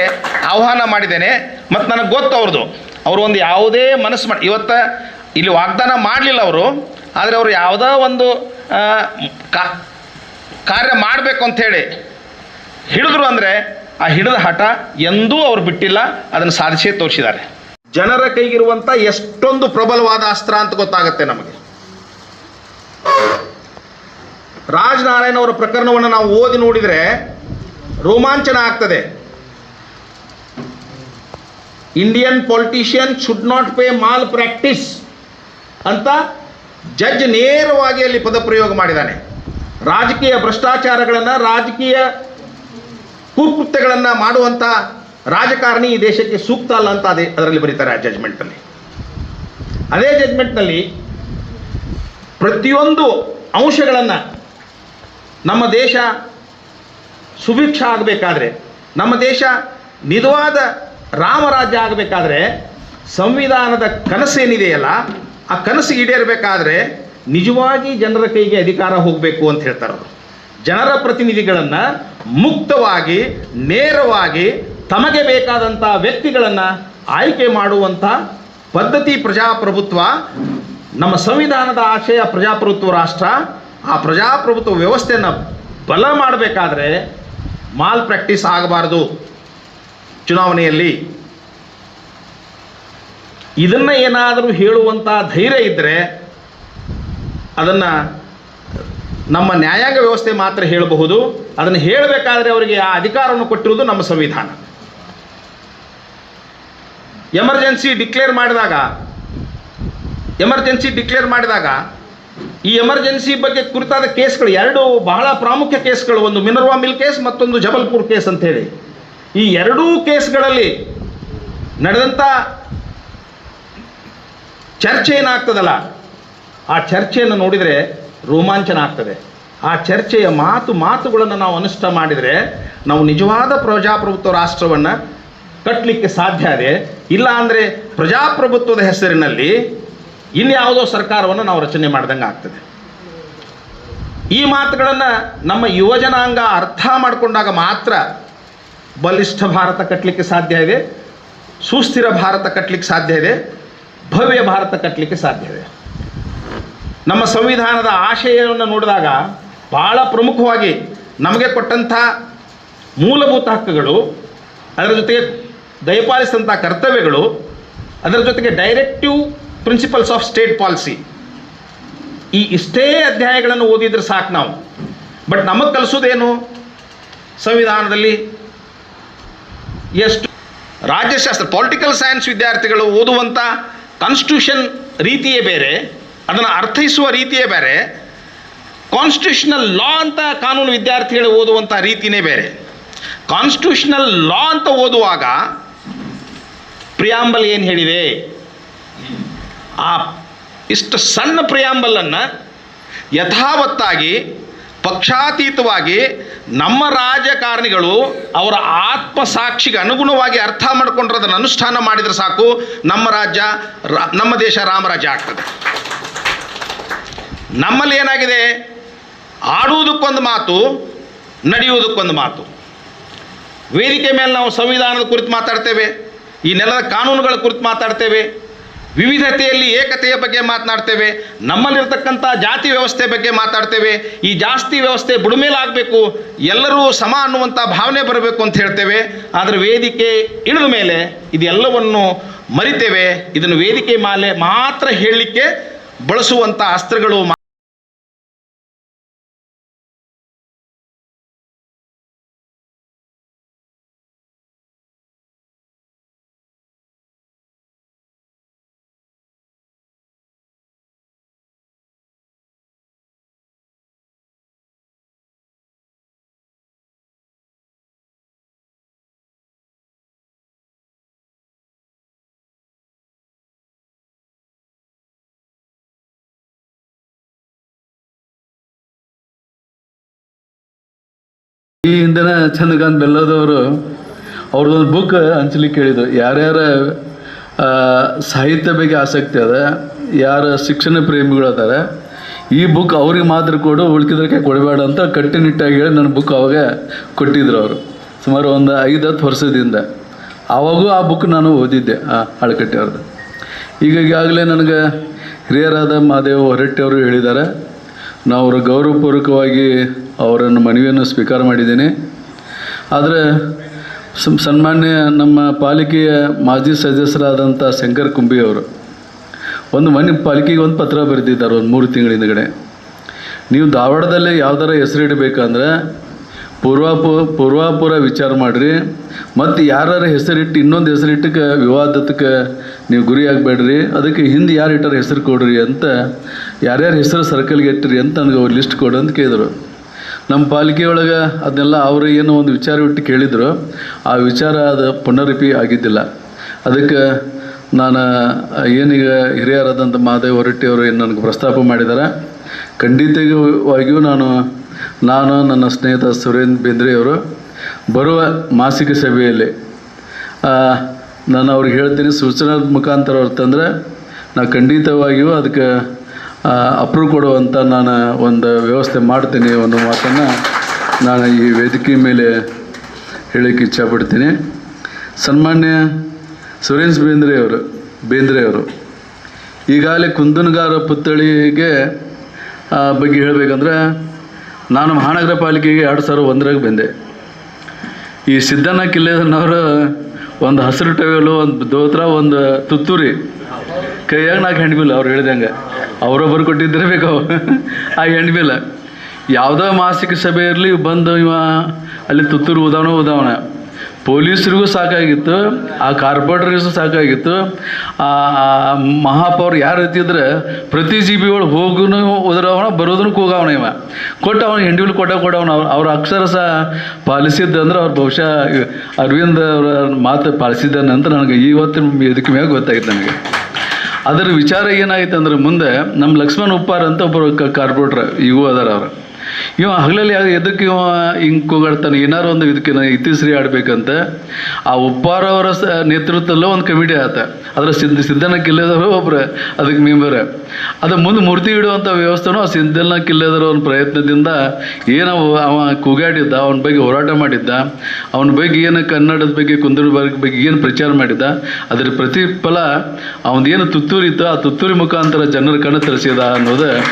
ಆಹ್ವಾನ ಮಾಡಿದ್ದೇನೆ. ಮತ್ತು ನನಗೆ ಗೊತ್ತು ಅವ್ರದ್ದು ಅವರು ಒಂದು ಯಾವುದೇ ಮನಸ್ಸು ಮಾಡಿ, ಇವತ್ತು ಇಲ್ಲಿ ವಾಗ್ದಾನ ಮಾಡಲಿಲ್ಲ ಅವರು, ಆದರೆ ಅವರು ಯಾವುದೋ ಒಂದು ಕಾ ಕಾರ್ಯ ಮಾಡಬೇಕು ಅಂಥೇಳಿ ಹಿಡಿದ್ರು ಅಂದರೆ ಆ ಹಿಡಿದ ಹಠ ಎಂದೂ ಅವ್ರು ಬಿಟ್ಟಿಲ್ಲ, ಅದನ್ನು ಸಾಧಿಸಿ ತೋರಿಸಿದ್ದಾರೆ. ಜನರ ಕೈಗಿರುವಂಥ ಎಷ್ಟೊಂದು ಪ್ರಬಲವಾದ ಅಸ್ತ್ರ ಅಂತ ಗೊತ್ತಾಗುತ್ತೆ ನಮಗೆ. ರಾಜನಾರಾಯಣ ಅವರ ಪ್ರಕರಣವನ್ನು ನಾವು ಓದಿ ನೋಡಿದರೆ ರೋಮಾಂಚನ ಆಗ್ತದೆ. Indian politician should not pay malpractice ಅಂತ ಜಡ್ಜ್ ನೇರವಾಗಿ ಅಲ್ಲಿ ಪದಪ್ರಯೋಗ ಮಾಡಿದ್ದಾನೆ. ರಾಜಕೀಯ ಭ್ರಷ್ಟಾಚಾರಗಳನ್ನು, ರಾಜಕೀಯ ಕುಕೃತ್ಯಗಳನ್ನು ಮಾಡುವಂಥ ರಾಜಕಾರಣಿ ಈ ದೇಶಕ್ಕೆ ಸೂಕ್ತ ಅಲ್ಲ ಅಂತ ಅದೇ ಅದರಲ್ಲಿ ಬರೀತಾರೆ ಆ ಜಜ್ಮೆಂಟಲ್ಲಿ ಅದೇ ಜಡ್ಜ್ಮೆಂಟ್ನಲ್ಲಿ ಪ್ರತಿಯೊಂದು ಅಂಶಗಳನ್ನು ನಮ್ಮ ದೇಶ ಸುಭಿಕ್ಷ ಆಗಬೇಕಾದ್ರೆ, ನಮ್ಮ ದೇಶ ನಿಜವಾದ ರಾಮರಾಜ್ಯ ಆಗಬೇಕಾದ್ರೆ, ಸಂವಿಧಾನದ ಕನಸೇನಿದೆಯಲ್ಲ, ಆ ಕನಸು ಈಡೇರಬೇಕಾದ್ರೆ ನಿಜವಾಗಿ ಜನರ ಕೈಗೆ ಅಧಿಕಾರ ಹೋಗಬೇಕು ಅಂತ ಹೇಳ್ತಾರೆ ಅವರು. ಜನರ ಪ್ರತಿನಿಧಿಗಳನ್ನು ಮುಕ್ತವಾಗಿ, ನೇರವಾಗಿ ತಮಗೆ ಬೇಕಾದಂಥ ವ್ಯಕ್ತಿಗಳನ್ನು ಆಯ್ಕೆ ಮಾಡುವಂಥ ಪದ್ಧತಿ ಪ್ರಜಾಪ್ರಭುತ್ವ, ನಮ್ಮ ಸಂವಿಧಾನದ ಆಶಯ ಪ್ರಜಾಪ್ರಭುತ್ವ ರಾಷ್ಟ್ರ, ಆ ಪ್ರಜಾಪ್ರಭುತ್ವ ವ್ಯವಸ್ಥೆಯನ್ನು ಬಲ ಮಾಡಬೇಕಾದ್ರೆ ಮಾಲ್ ಪ್ರಾಕ್ಟೀಸ್ ಆಗಬಾರ್ದು ಚುನಾವಣೆಯಲ್ಲಿ. ಇದನ್ನು ಏನಾದರೂ ಹೇಳುವಂಥ ಧೈರ್ಯ ಇದ್ದರೆ ಅದನ್ನು ನಮ್ಮ ನ್ಯಾಯಾಂಗ ವ್ಯವಸ್ಥೆ ಮಾತ್ರ ಹೇಳಬಹುದು. ಅದನ್ನು ಹೇಳಬೇಕಾದ್ರೆ ಅವರಿಗೆ ಆ ಅಧಿಕಾರವನ್ನು ಕೊಟ್ಟಿರುವುದು ನಮ್ಮ ಸಂವಿಧಾನ. ಎಮರ್ಜೆನ್ಸಿ ಡಿಕ್ಲೇರ್ ಮಾಡಿದಾಗ, ಎಮರ್ಜೆನ್ಸಿ ಡಿಕ್ಲೇರ್ ಮಾಡಿದಾಗ, ಈ ಎಮರ್ಜೆನ್ಸಿ ಬಗ್ಗೆ ಕುರಿತಾದ ಕೇಸ್ಗಳು, ಎರಡು ಬಹಳ ಪ್ರಾಮುಖ್ಯ ಕೇಸ್ಗಳು, ಒಂದು ಮಿನರ್ವಾ ಮಿಲ್ ಕೇಸ್, ಮತ್ತೊಂದು ಜಬಲ್ಪುರ್ ಕೇಸ್ ಅಂತೇಳಿ. ಈ ಎರಡೂ ಕೇಸ್ಗಳಲ್ಲಿ ನಡೆದಂಥ ಚರ್ಚೆ ಏನಾಗ್ತದಲ್ಲ ಆ ಚರ್ಚೆಯನ್ನು ನೋಡಿದರೆ ರೋಮಾಂಚನ ಆಗ್ತದೆ ಆ ಚರ್ಚೆಯ ಮಾತು ಮಾತುಗಳನ್ನು ನಾವು ಅನುಷ್ಠ ಮಾಡಿದರೆ ನಾವು ನಿಜವಾದ ಪ್ರಜಾಪ್ರಭುತ್ವ ರಾಷ್ಟ್ರವನ್ನು ಕಟ್ಟಲಿಕ್ಕೆ ಸಾಧ್ಯ ಇದೆ. ಇಲ್ಲ ಅಂದರೆ ಪ್ರಜಾಪ್ರಭುತ್ವದ ಹೆಸರಿನಲ್ಲಿ ಇನ್ಯಾವುದೋ ಸರ್ಕಾರವನ್ನು ನಾವು ರಚನೆ ಮಾಡಿದಂಗೆ ಆಗ್ತದೆ. ಈ ಮಾತುಗಳನ್ನು ನಮ್ಮ ಯುವಜನಾಂಗ ಅರ್ಥ ಮಾಡಿಕೊಂಡಾಗ ಮಾತ್ರ ಬಲಿಷ್ಠ ಭಾರತ ಕಟ್ಟಲಿಕ್ಕೆ ಸಾಧ್ಯ ಇದೆ. ಸುಸ್ಥಿರ ಭಾರತ ಕಟ್ಟಲಿಕ್ಕೆ ಸಾಧ್ಯ ಇದೆ. ಭವ್ಯ ಭಾರತ ಕಟ್ಟಲಿಕ್ಕೆ ಸಾಧ್ಯ ಇದೆ. ನಮ್ಮ ಸಂವಿಧಾನದ ಆಶಯವನ್ನು ನೋಡಿದಾಗ ಭಾಳ ಪ್ರಮುಖವಾಗಿ ನಮಗೆ ಕೊಟ್ಟಂಥ ಮೂಲಭೂತ ಹಕ್ಕುಗಳು, ಅದರ ಜೊತೆಗೆ ದಯಪಾಲಿಸಿದಂಥ ಕರ್ತವ್ಯಗಳು, ಅದರ ಜೊತೆಗೆ directive principles of state policy ಈ ಇಷ್ಟೇ ಅಧ್ಯಾಯಗಳನ್ನು ಓದಿದ್ರೆ ಸಾಕು ನಾವು. ಬಟ್ ನಮಗೆ ಕಲಿಸೋದೇನು? ಸಂವಿಧಾನದಲ್ಲಿ ಎಷ್ಟು ರಾಜ್ಯಶಾಸ್ತ್ರ ಪೊಲಿಟಿಕಲ್ ಸೈನ್ಸ್ ವಿದ್ಯಾರ್ಥಿಗಳು ಓದುವಂಥ ಕಾನ್ಸ್ಟಿಟ್ಯೂಷನ್ ರೀತಿಯೇ ಬೇರೆ. ಅದನ್ನು ಅರ್ಥೈಸುವ ರೀತಿಯೇ ಬೇರೆ. ಕಾನ್ಸ್ಟಿಟ್ಯೂಷನಲ್ ಲಾ ಅಂತ ಕಾನೂನು ವಿದ್ಯಾರ್ಥಿಗಳು ಓದುವಂಥ ರೀತಿಯೇ ಬೇರೆ. ಕಾನ್ಸ್ಟಿಟ್ಯೂಷನಲ್ ಲಾ ಅಂತ ಓದುವಾಗ ಪ್ರಿಯಾಂಬಲ್ ಏನು ಹೇಳಿದೆ? ಆ ಇಷ್ಟು ಸಣ್ಣ ಪ್ರಿಯಾಂಬಲನ್ನು ಯಥಾವತ್ತಾಗಿ, ಪಕ್ಷಾತೀತವಾಗಿ ನಮ್ಮ ರಾಜಕಾರಣಿಗಳು ಅವರ ಆತ್ಮಸಾಕ್ಷಿಗೆ ಅನುಗುಣವಾಗಿ ಅರ್ಥ ಮಾಡಿಕೊಂಡ್ರೆ ಅದನ್ನು ಅನುಷ್ಠಾನ ಮಾಡಿದರೆ ಸಾಕು. ನಮ್ಮ ರಾಜ್ಯ ನಮ್ಮ ದೇಶ ರಾಮರಾಜ್ಯ ಆಗ್ತದೆ. ನಮ್ಮಲ್ಲಿ ಏನಾಗಿದೆ? ಆಡುವುದಕ್ಕೊಂದು ಮಾತು, ನಡೆಯುವುದಕ್ಕೊಂದು ಮಾತು. ವೇದಿಕೆ ಮೇಲೆ ನಾವು ಸಂವಿಧಾನದ ಕುರಿತು ಮಾತಾಡ್ತೇವೆ, ಈ ನೆಲದ ಕಾನೂನುಗಳ ಕುರಿತು ಮಾತಾಡ್ತೇವೆ, ವಿವಿಧತೆಯಲ್ಲಿ ಏಕತೆಯ ಬಗ್ಗೆ ಮಾತನಾಡ್ತೇವೆ, ನಮ್ಮಲ್ಲಿರ್ತಕ್ಕಂಥ ಜಾತಿ ವ್ಯವಸ್ಥೆ ಬಗ್ಗೆ ಮಾತಾಡ್ತೇವೆ, ಈ ಜಾಸ್ತಿ ವ್ಯವಸ್ಥೆ ಬುಡಮೇಲಾಗಬೇಕು ಎಲ್ಲರೂ ಸಮ ಅನ್ನುವಂಥ ಭಾವನೆ ಬರಬೇಕು ಅಂತ ಹೇಳ್ತೇವೆ, ಆದರೆ ವೇದಿಕೆ ಇಳಿದ ಮೇಲೆ ಇದೆಲ್ಲವನ್ನು ಮರಿತೇವೆ, ಇದನ್ನು ವೇದಿಕೆ ಮಾಲೆ ಮಾತ್ರ ಹೇಳಲಿಕ್ಕೆ ಬಳಸುವಂಥ ಅಸ್ತ್ರಗಳು ಈ ಹಿಂದಿನ ಚಂದ್ರಕಾಂತ್ ಬೆಲ್ಲದವರು ಅವ್ರದ್ದೊಂದು ಬುಕ್ ಹಂಚಲಿಕ್ಕೆ ಕೇಳಿದ್ರು ಯಾರ್ಯಾರ ಸಾಹಿತ್ಯ ಬಗ್ಗೆ ಆಸಕ್ತಿ ಅದ, ಯಾರ ಶಿಕ್ಷಣ ಪ್ರೇಮಿಗಳು ಅದಾರ, ಈ ಬುಕ್ ಅವ್ರಿಗೆ ಮಾತ್ರ ಕೊಡು ಉಳ್ಕಿದ್ರಕ್ಕೆ ಕೊಡಬೇಡ ಅಂತ ಕಟ್ಟುನಿಟ್ಟಾಗಿ ಹೇಳಿ ನನ್ನ ಬುಕ್ ಅವಾಗ ಕೊಟ್ಟಿದ್ರು ಅವರು. ಸುಮಾರು ಒಂದು ಐದು ಹತ್ತು ವರ್ಷದಿಂದ. ಆವಾಗೂ ಆ ಬುಕ್ ನಾನು ಓದಿದ್ದೆ, ಆ ಅಳಕಟ್ಟೆ ಅವ್ರದ್ದು ಈಗ ಈಗಾಗಲೇ ನನಗೆ ಹಿರಿಯರಾದ ಮಹಾದೇವ್ ಹೊರಟ್ಟಿ ಅವರು ಹೇಳಿದ್ದಾರೆ. ನಾವು ಅವರು ಗೌರವಪೂರ್ವಕವಾಗಿ ಅವರನ್ನು ಮನವಿಯನ್ನು ಸ್ವೀಕಾರ ಮಾಡಿದ್ದೇನೆ. ಆದರೆ ಸನ್ಮಾನ್ಯ ನಮ್ಮ ಪಾಲಿಕೆಯ ಮಾಜಿ ಸದಸ್ಯರಾದಂಥ ಶಂಕರ್ ಕುಂಬಿ ಅವರು ಒಂದು ಮನೆ ಪಾಲಿಕೆಗೆ ಒಂದು ಪತ್ರ ಬರೆದಿದ್ದಾರೆ ಒಂದು ಮೂರು ತಿಂಗಳ ಹಿಂದ್ಗಡೆ ನೀವು ಧಾರವಾಡದಲ್ಲೇ ಯಾವ್ದಾರ ಹೆಸರಿಡಬೇಕಂದ್ರೆ ಪೂರ್ವಾಪು, ಪೂರ್ವಾಪುರ ವಿಚಾರ ಮಾಡಿರಿ. ಮತ್ತು ಯಾರ ಹೆಸರಿಟ್ಟು ಇನ್ನೊಂದು ಹೆಸರಿಟ್ಟಕ್ಕೆ ವಿವಾದಕ್ಕೆ ನೀವು ಗುರಿ ಆಗಬೇಡ್ರಿ. ಅದಕ್ಕೆ ಹಿಂದೆ ಯಾರು ಇಟ್ಟಾರ ಹೆಸರು ಕೊಡ್ರಿ ಅಂತ, ಯಾರ್ಯಾರ ಹೆಸರು ಸರ್ಕಲ್ಗೆ ಇಟ್ಟಿರಿ ಅಂತ ನನಗೆ ಅವ್ರು ಲಿಸ್ಟ್ ಕೊಡು ಅಂತ ಕೇಳಿದರು. ನಮ್ಮ ಪಾಲಿಕೆ ಒಳಗೆ ಅದನ್ನೆಲ್ಲ ಅವರು ಏನೋ ಒಂದು ವಿಚಾರ ಬಿಟ್ಟು ಕೇಳಿದರು. ಆ ವಿಚಾರ ಅದು ಪುನರ್ಪಿ ಆಗಿದ್ದಿಲ್ಲ. ಅದಕ್ಕೆ ನಾನು, ಏನೀಗ ಹಿರಿಯರಾದಂಥ ಮಹಾದೇವ್ ಹೊರಟ್ಟಿಯವರು ಏನು ನನಗೆ ಪ್ರಸ್ತಾಪ ಮಾಡಿದ್ದಾರೆ ಖಂಡಿತವಾಗಿಯೂ ನಾನು ನಾನು ನನ್ನ ಸ್ನೇಹಿತ ಸುರೇಂದ್ರ ಬೇಂದ್ರೆಯವರು ಬರುವ ಮಾಸಿಕ ಸಭೆಯಲ್ಲಿ ನಾನು ಅವ್ರಿಗೆ ಹೇಳ್ತೀನಿ ಸೂಚನಾ ಮುಖಾಂತರ ಹೊರ್ತಂದ್ರೆ ನಾನು ಖಂಡಿತವಾಗಿಯೂ ಅದಕ್ಕೆ ಅಪ್ರೂವ್ ಕೊಡುವಂಥ ನಾನು ಒಂದು ವ್ಯವಸ್ಥೆ ಮಾಡ್ತೀನಿ ಒಂದು ಮಾತನ್ನು ನಾನು ಈ ವೇದಿಕೆ ಮೇಲೆ ಹೇಳಕ್ಕೆ ಇಚ್ಛಪಡ್ತೀನಿ. ಸನ್ಮಾನ್ಯ ಸುರೇಶ್ ಬೇಂದ್ರೆಯವರು ಬೇಂದ್ರೆಯವರು ಈಗಾಗಲೇ ಕುಂದನ್ಗಾರ ಪುತ್ಥಳಿಗೆ ಬಗ್ಗೆ ಹೇಳಬೇಕಂದ್ರೆ ನಾನು ಮಹಾನಗರ ಪಾಲಿಕೆಗೆ ಎರಡು ಸಾವಿರ ಒಂದರಾಗ ಬಂದೆ. ಈ ಸಿದ್ದಣ್ಣ ಕಿಲ್ಲೆದನ್ನವರು ಒಂದು ಹಸಿರು ಟವೆಲು, ಒಂದು ದೋತ್ರ, ಒಂದು ತುತ್ತೂರಿ. ಕೈಯಾಗ ನಾಲ್ಕು ಹೆಣ್ಬಿಲ್ಲ ಅವ್ರು ಹೇಳ್ದಂಗೆ ಅವರೊಬ್ಬರು ಕೊಟ್ಟಿದ್ದಿರಬೇಕು ಆ ಹೆಣ್ಬಿಲ್ಲ ಯಾವುದೋ ಮಾಸಿಕ ಸಭೆ ಇರಲಿ, ಬಂದು ಇವ ಅಲ್ಲಿ ತುತ್ತೂರು ಉದಾವಣ ಉದಾವಣ. ಪೊಲೀಸರಿಗೂ ಸಾಕಾಗಿತ್ತು, ಆ ಕಾರ್ಪೊರೇಟರ್ಗೂ ಸಾಕಾಗಿತ್ತು. ಆ ಮಹಾಪೌರ್ ಯಾರು ಇರ್ತಿದ್ರೆ ಪ್ರತಿ ಒಳಗೆ ಹೋಗುನು ಉದ್ರವನ ಬರೋದನ್ನು ಕೂಗವನ ಇವ. ಕೊಟ್ಟು ಅವನ ಹೆಂಡಿಗಳು ಕೊಟ್ಟ ಕೊಡವನ ಅವ್ರು ಅವ್ರ ಅಕ್ಷರ ಸಹ ಪಾಲಿಸಿದ್ದ ಅಂದ್ರೆ ಅವ್ರು ಬಹುಶಃ ಅರವಿಂದ್ ಅವರ ಮಾತು ಪಾಲಿಸಿದ್ದಾನೆ ಅಂತ ನನಗೆ ಇವತ್ತಿನ ಇದಕ್ಕೆ ಮ್ಯಾಗ ಗೊತ್ತಾಗಿತ್ತು ನನಗೆ. ಅದರ ವಿಚಾರ ಏನಾಯ್ತು ಅಂದ್ರೆ ಮುಂದೆ ನಮ್ಮ ಲಕ್ಷ್ಮಣ್ ಉಪ್ಪಾರ್ ಅಂತ ಒಬ್ಬರು ಕಾರ್ಪೊರೇಟ್ರ್ ಇವು ಅದಾರ ಅವ್ರು. ಇವ ಹಗಲಲ್ಲಿ ಎದಕ್ಕೆ ಇವ ಹಿಂಗೆ ಕೂಗಾಡ್ತಾನೆ? ಏನಾರು ಒಂದು ಇದಕ್ಕೆ ಇತಿಶ್ರೀ ಆಡ್ಬೇಕಂತ. ಆ ಉಪ್ಪಾರವರ ನೇತೃತ್ವದಲ್ಲೂ ಒಂದು ಕಮಿಟಿ ಆತ. ಅದರ ಸಿದ್ಧ ಸಿದ್ಧನ ಕಿಲ್ಲೆದವರು ಒಬ್ರು, ಅದಕ್ಕೆ ಮೆಂಬರ್. ಅದು ಮುಂದೆ ಮೂರ್ತಿ ಇಡುವಂಥ ವ್ಯವಸ್ಥೆನೂ ಆ ಸಿದ್ಧನ ಕಿಲ್ಲೆದರ ಒಂದು ಪ್ರಯತ್ನದಿಂದ ಏನು ಅವ- ಕೂಗಾಡಿದ್ದ, ಅವನ ಬಗ್ಗೆ ಹೋರಾಟ ಮಾಡಿದ್ದ, ಅವನ ಬಗ್ಗೆ ಏನು ಕನ್ನಡದ ಬಗ್ಗೆ, ಕುಂದೂರು ಬಗ್ಗೆ ಏನು ಪ್ರಚಾರ ಮಾಡಿದ್ದ, ಅದರ ಪ್ರತಿಫಲ ಅವನದೇನು ತುತ್ತೂರಿ ಇತ್ತು, ಆ ತುತ್ತೂರಿ ಮುಖಾಂತರ ಜನರ ಕಣ್ಣು ತರಿಸಿದ ಅನ್ನೋದು,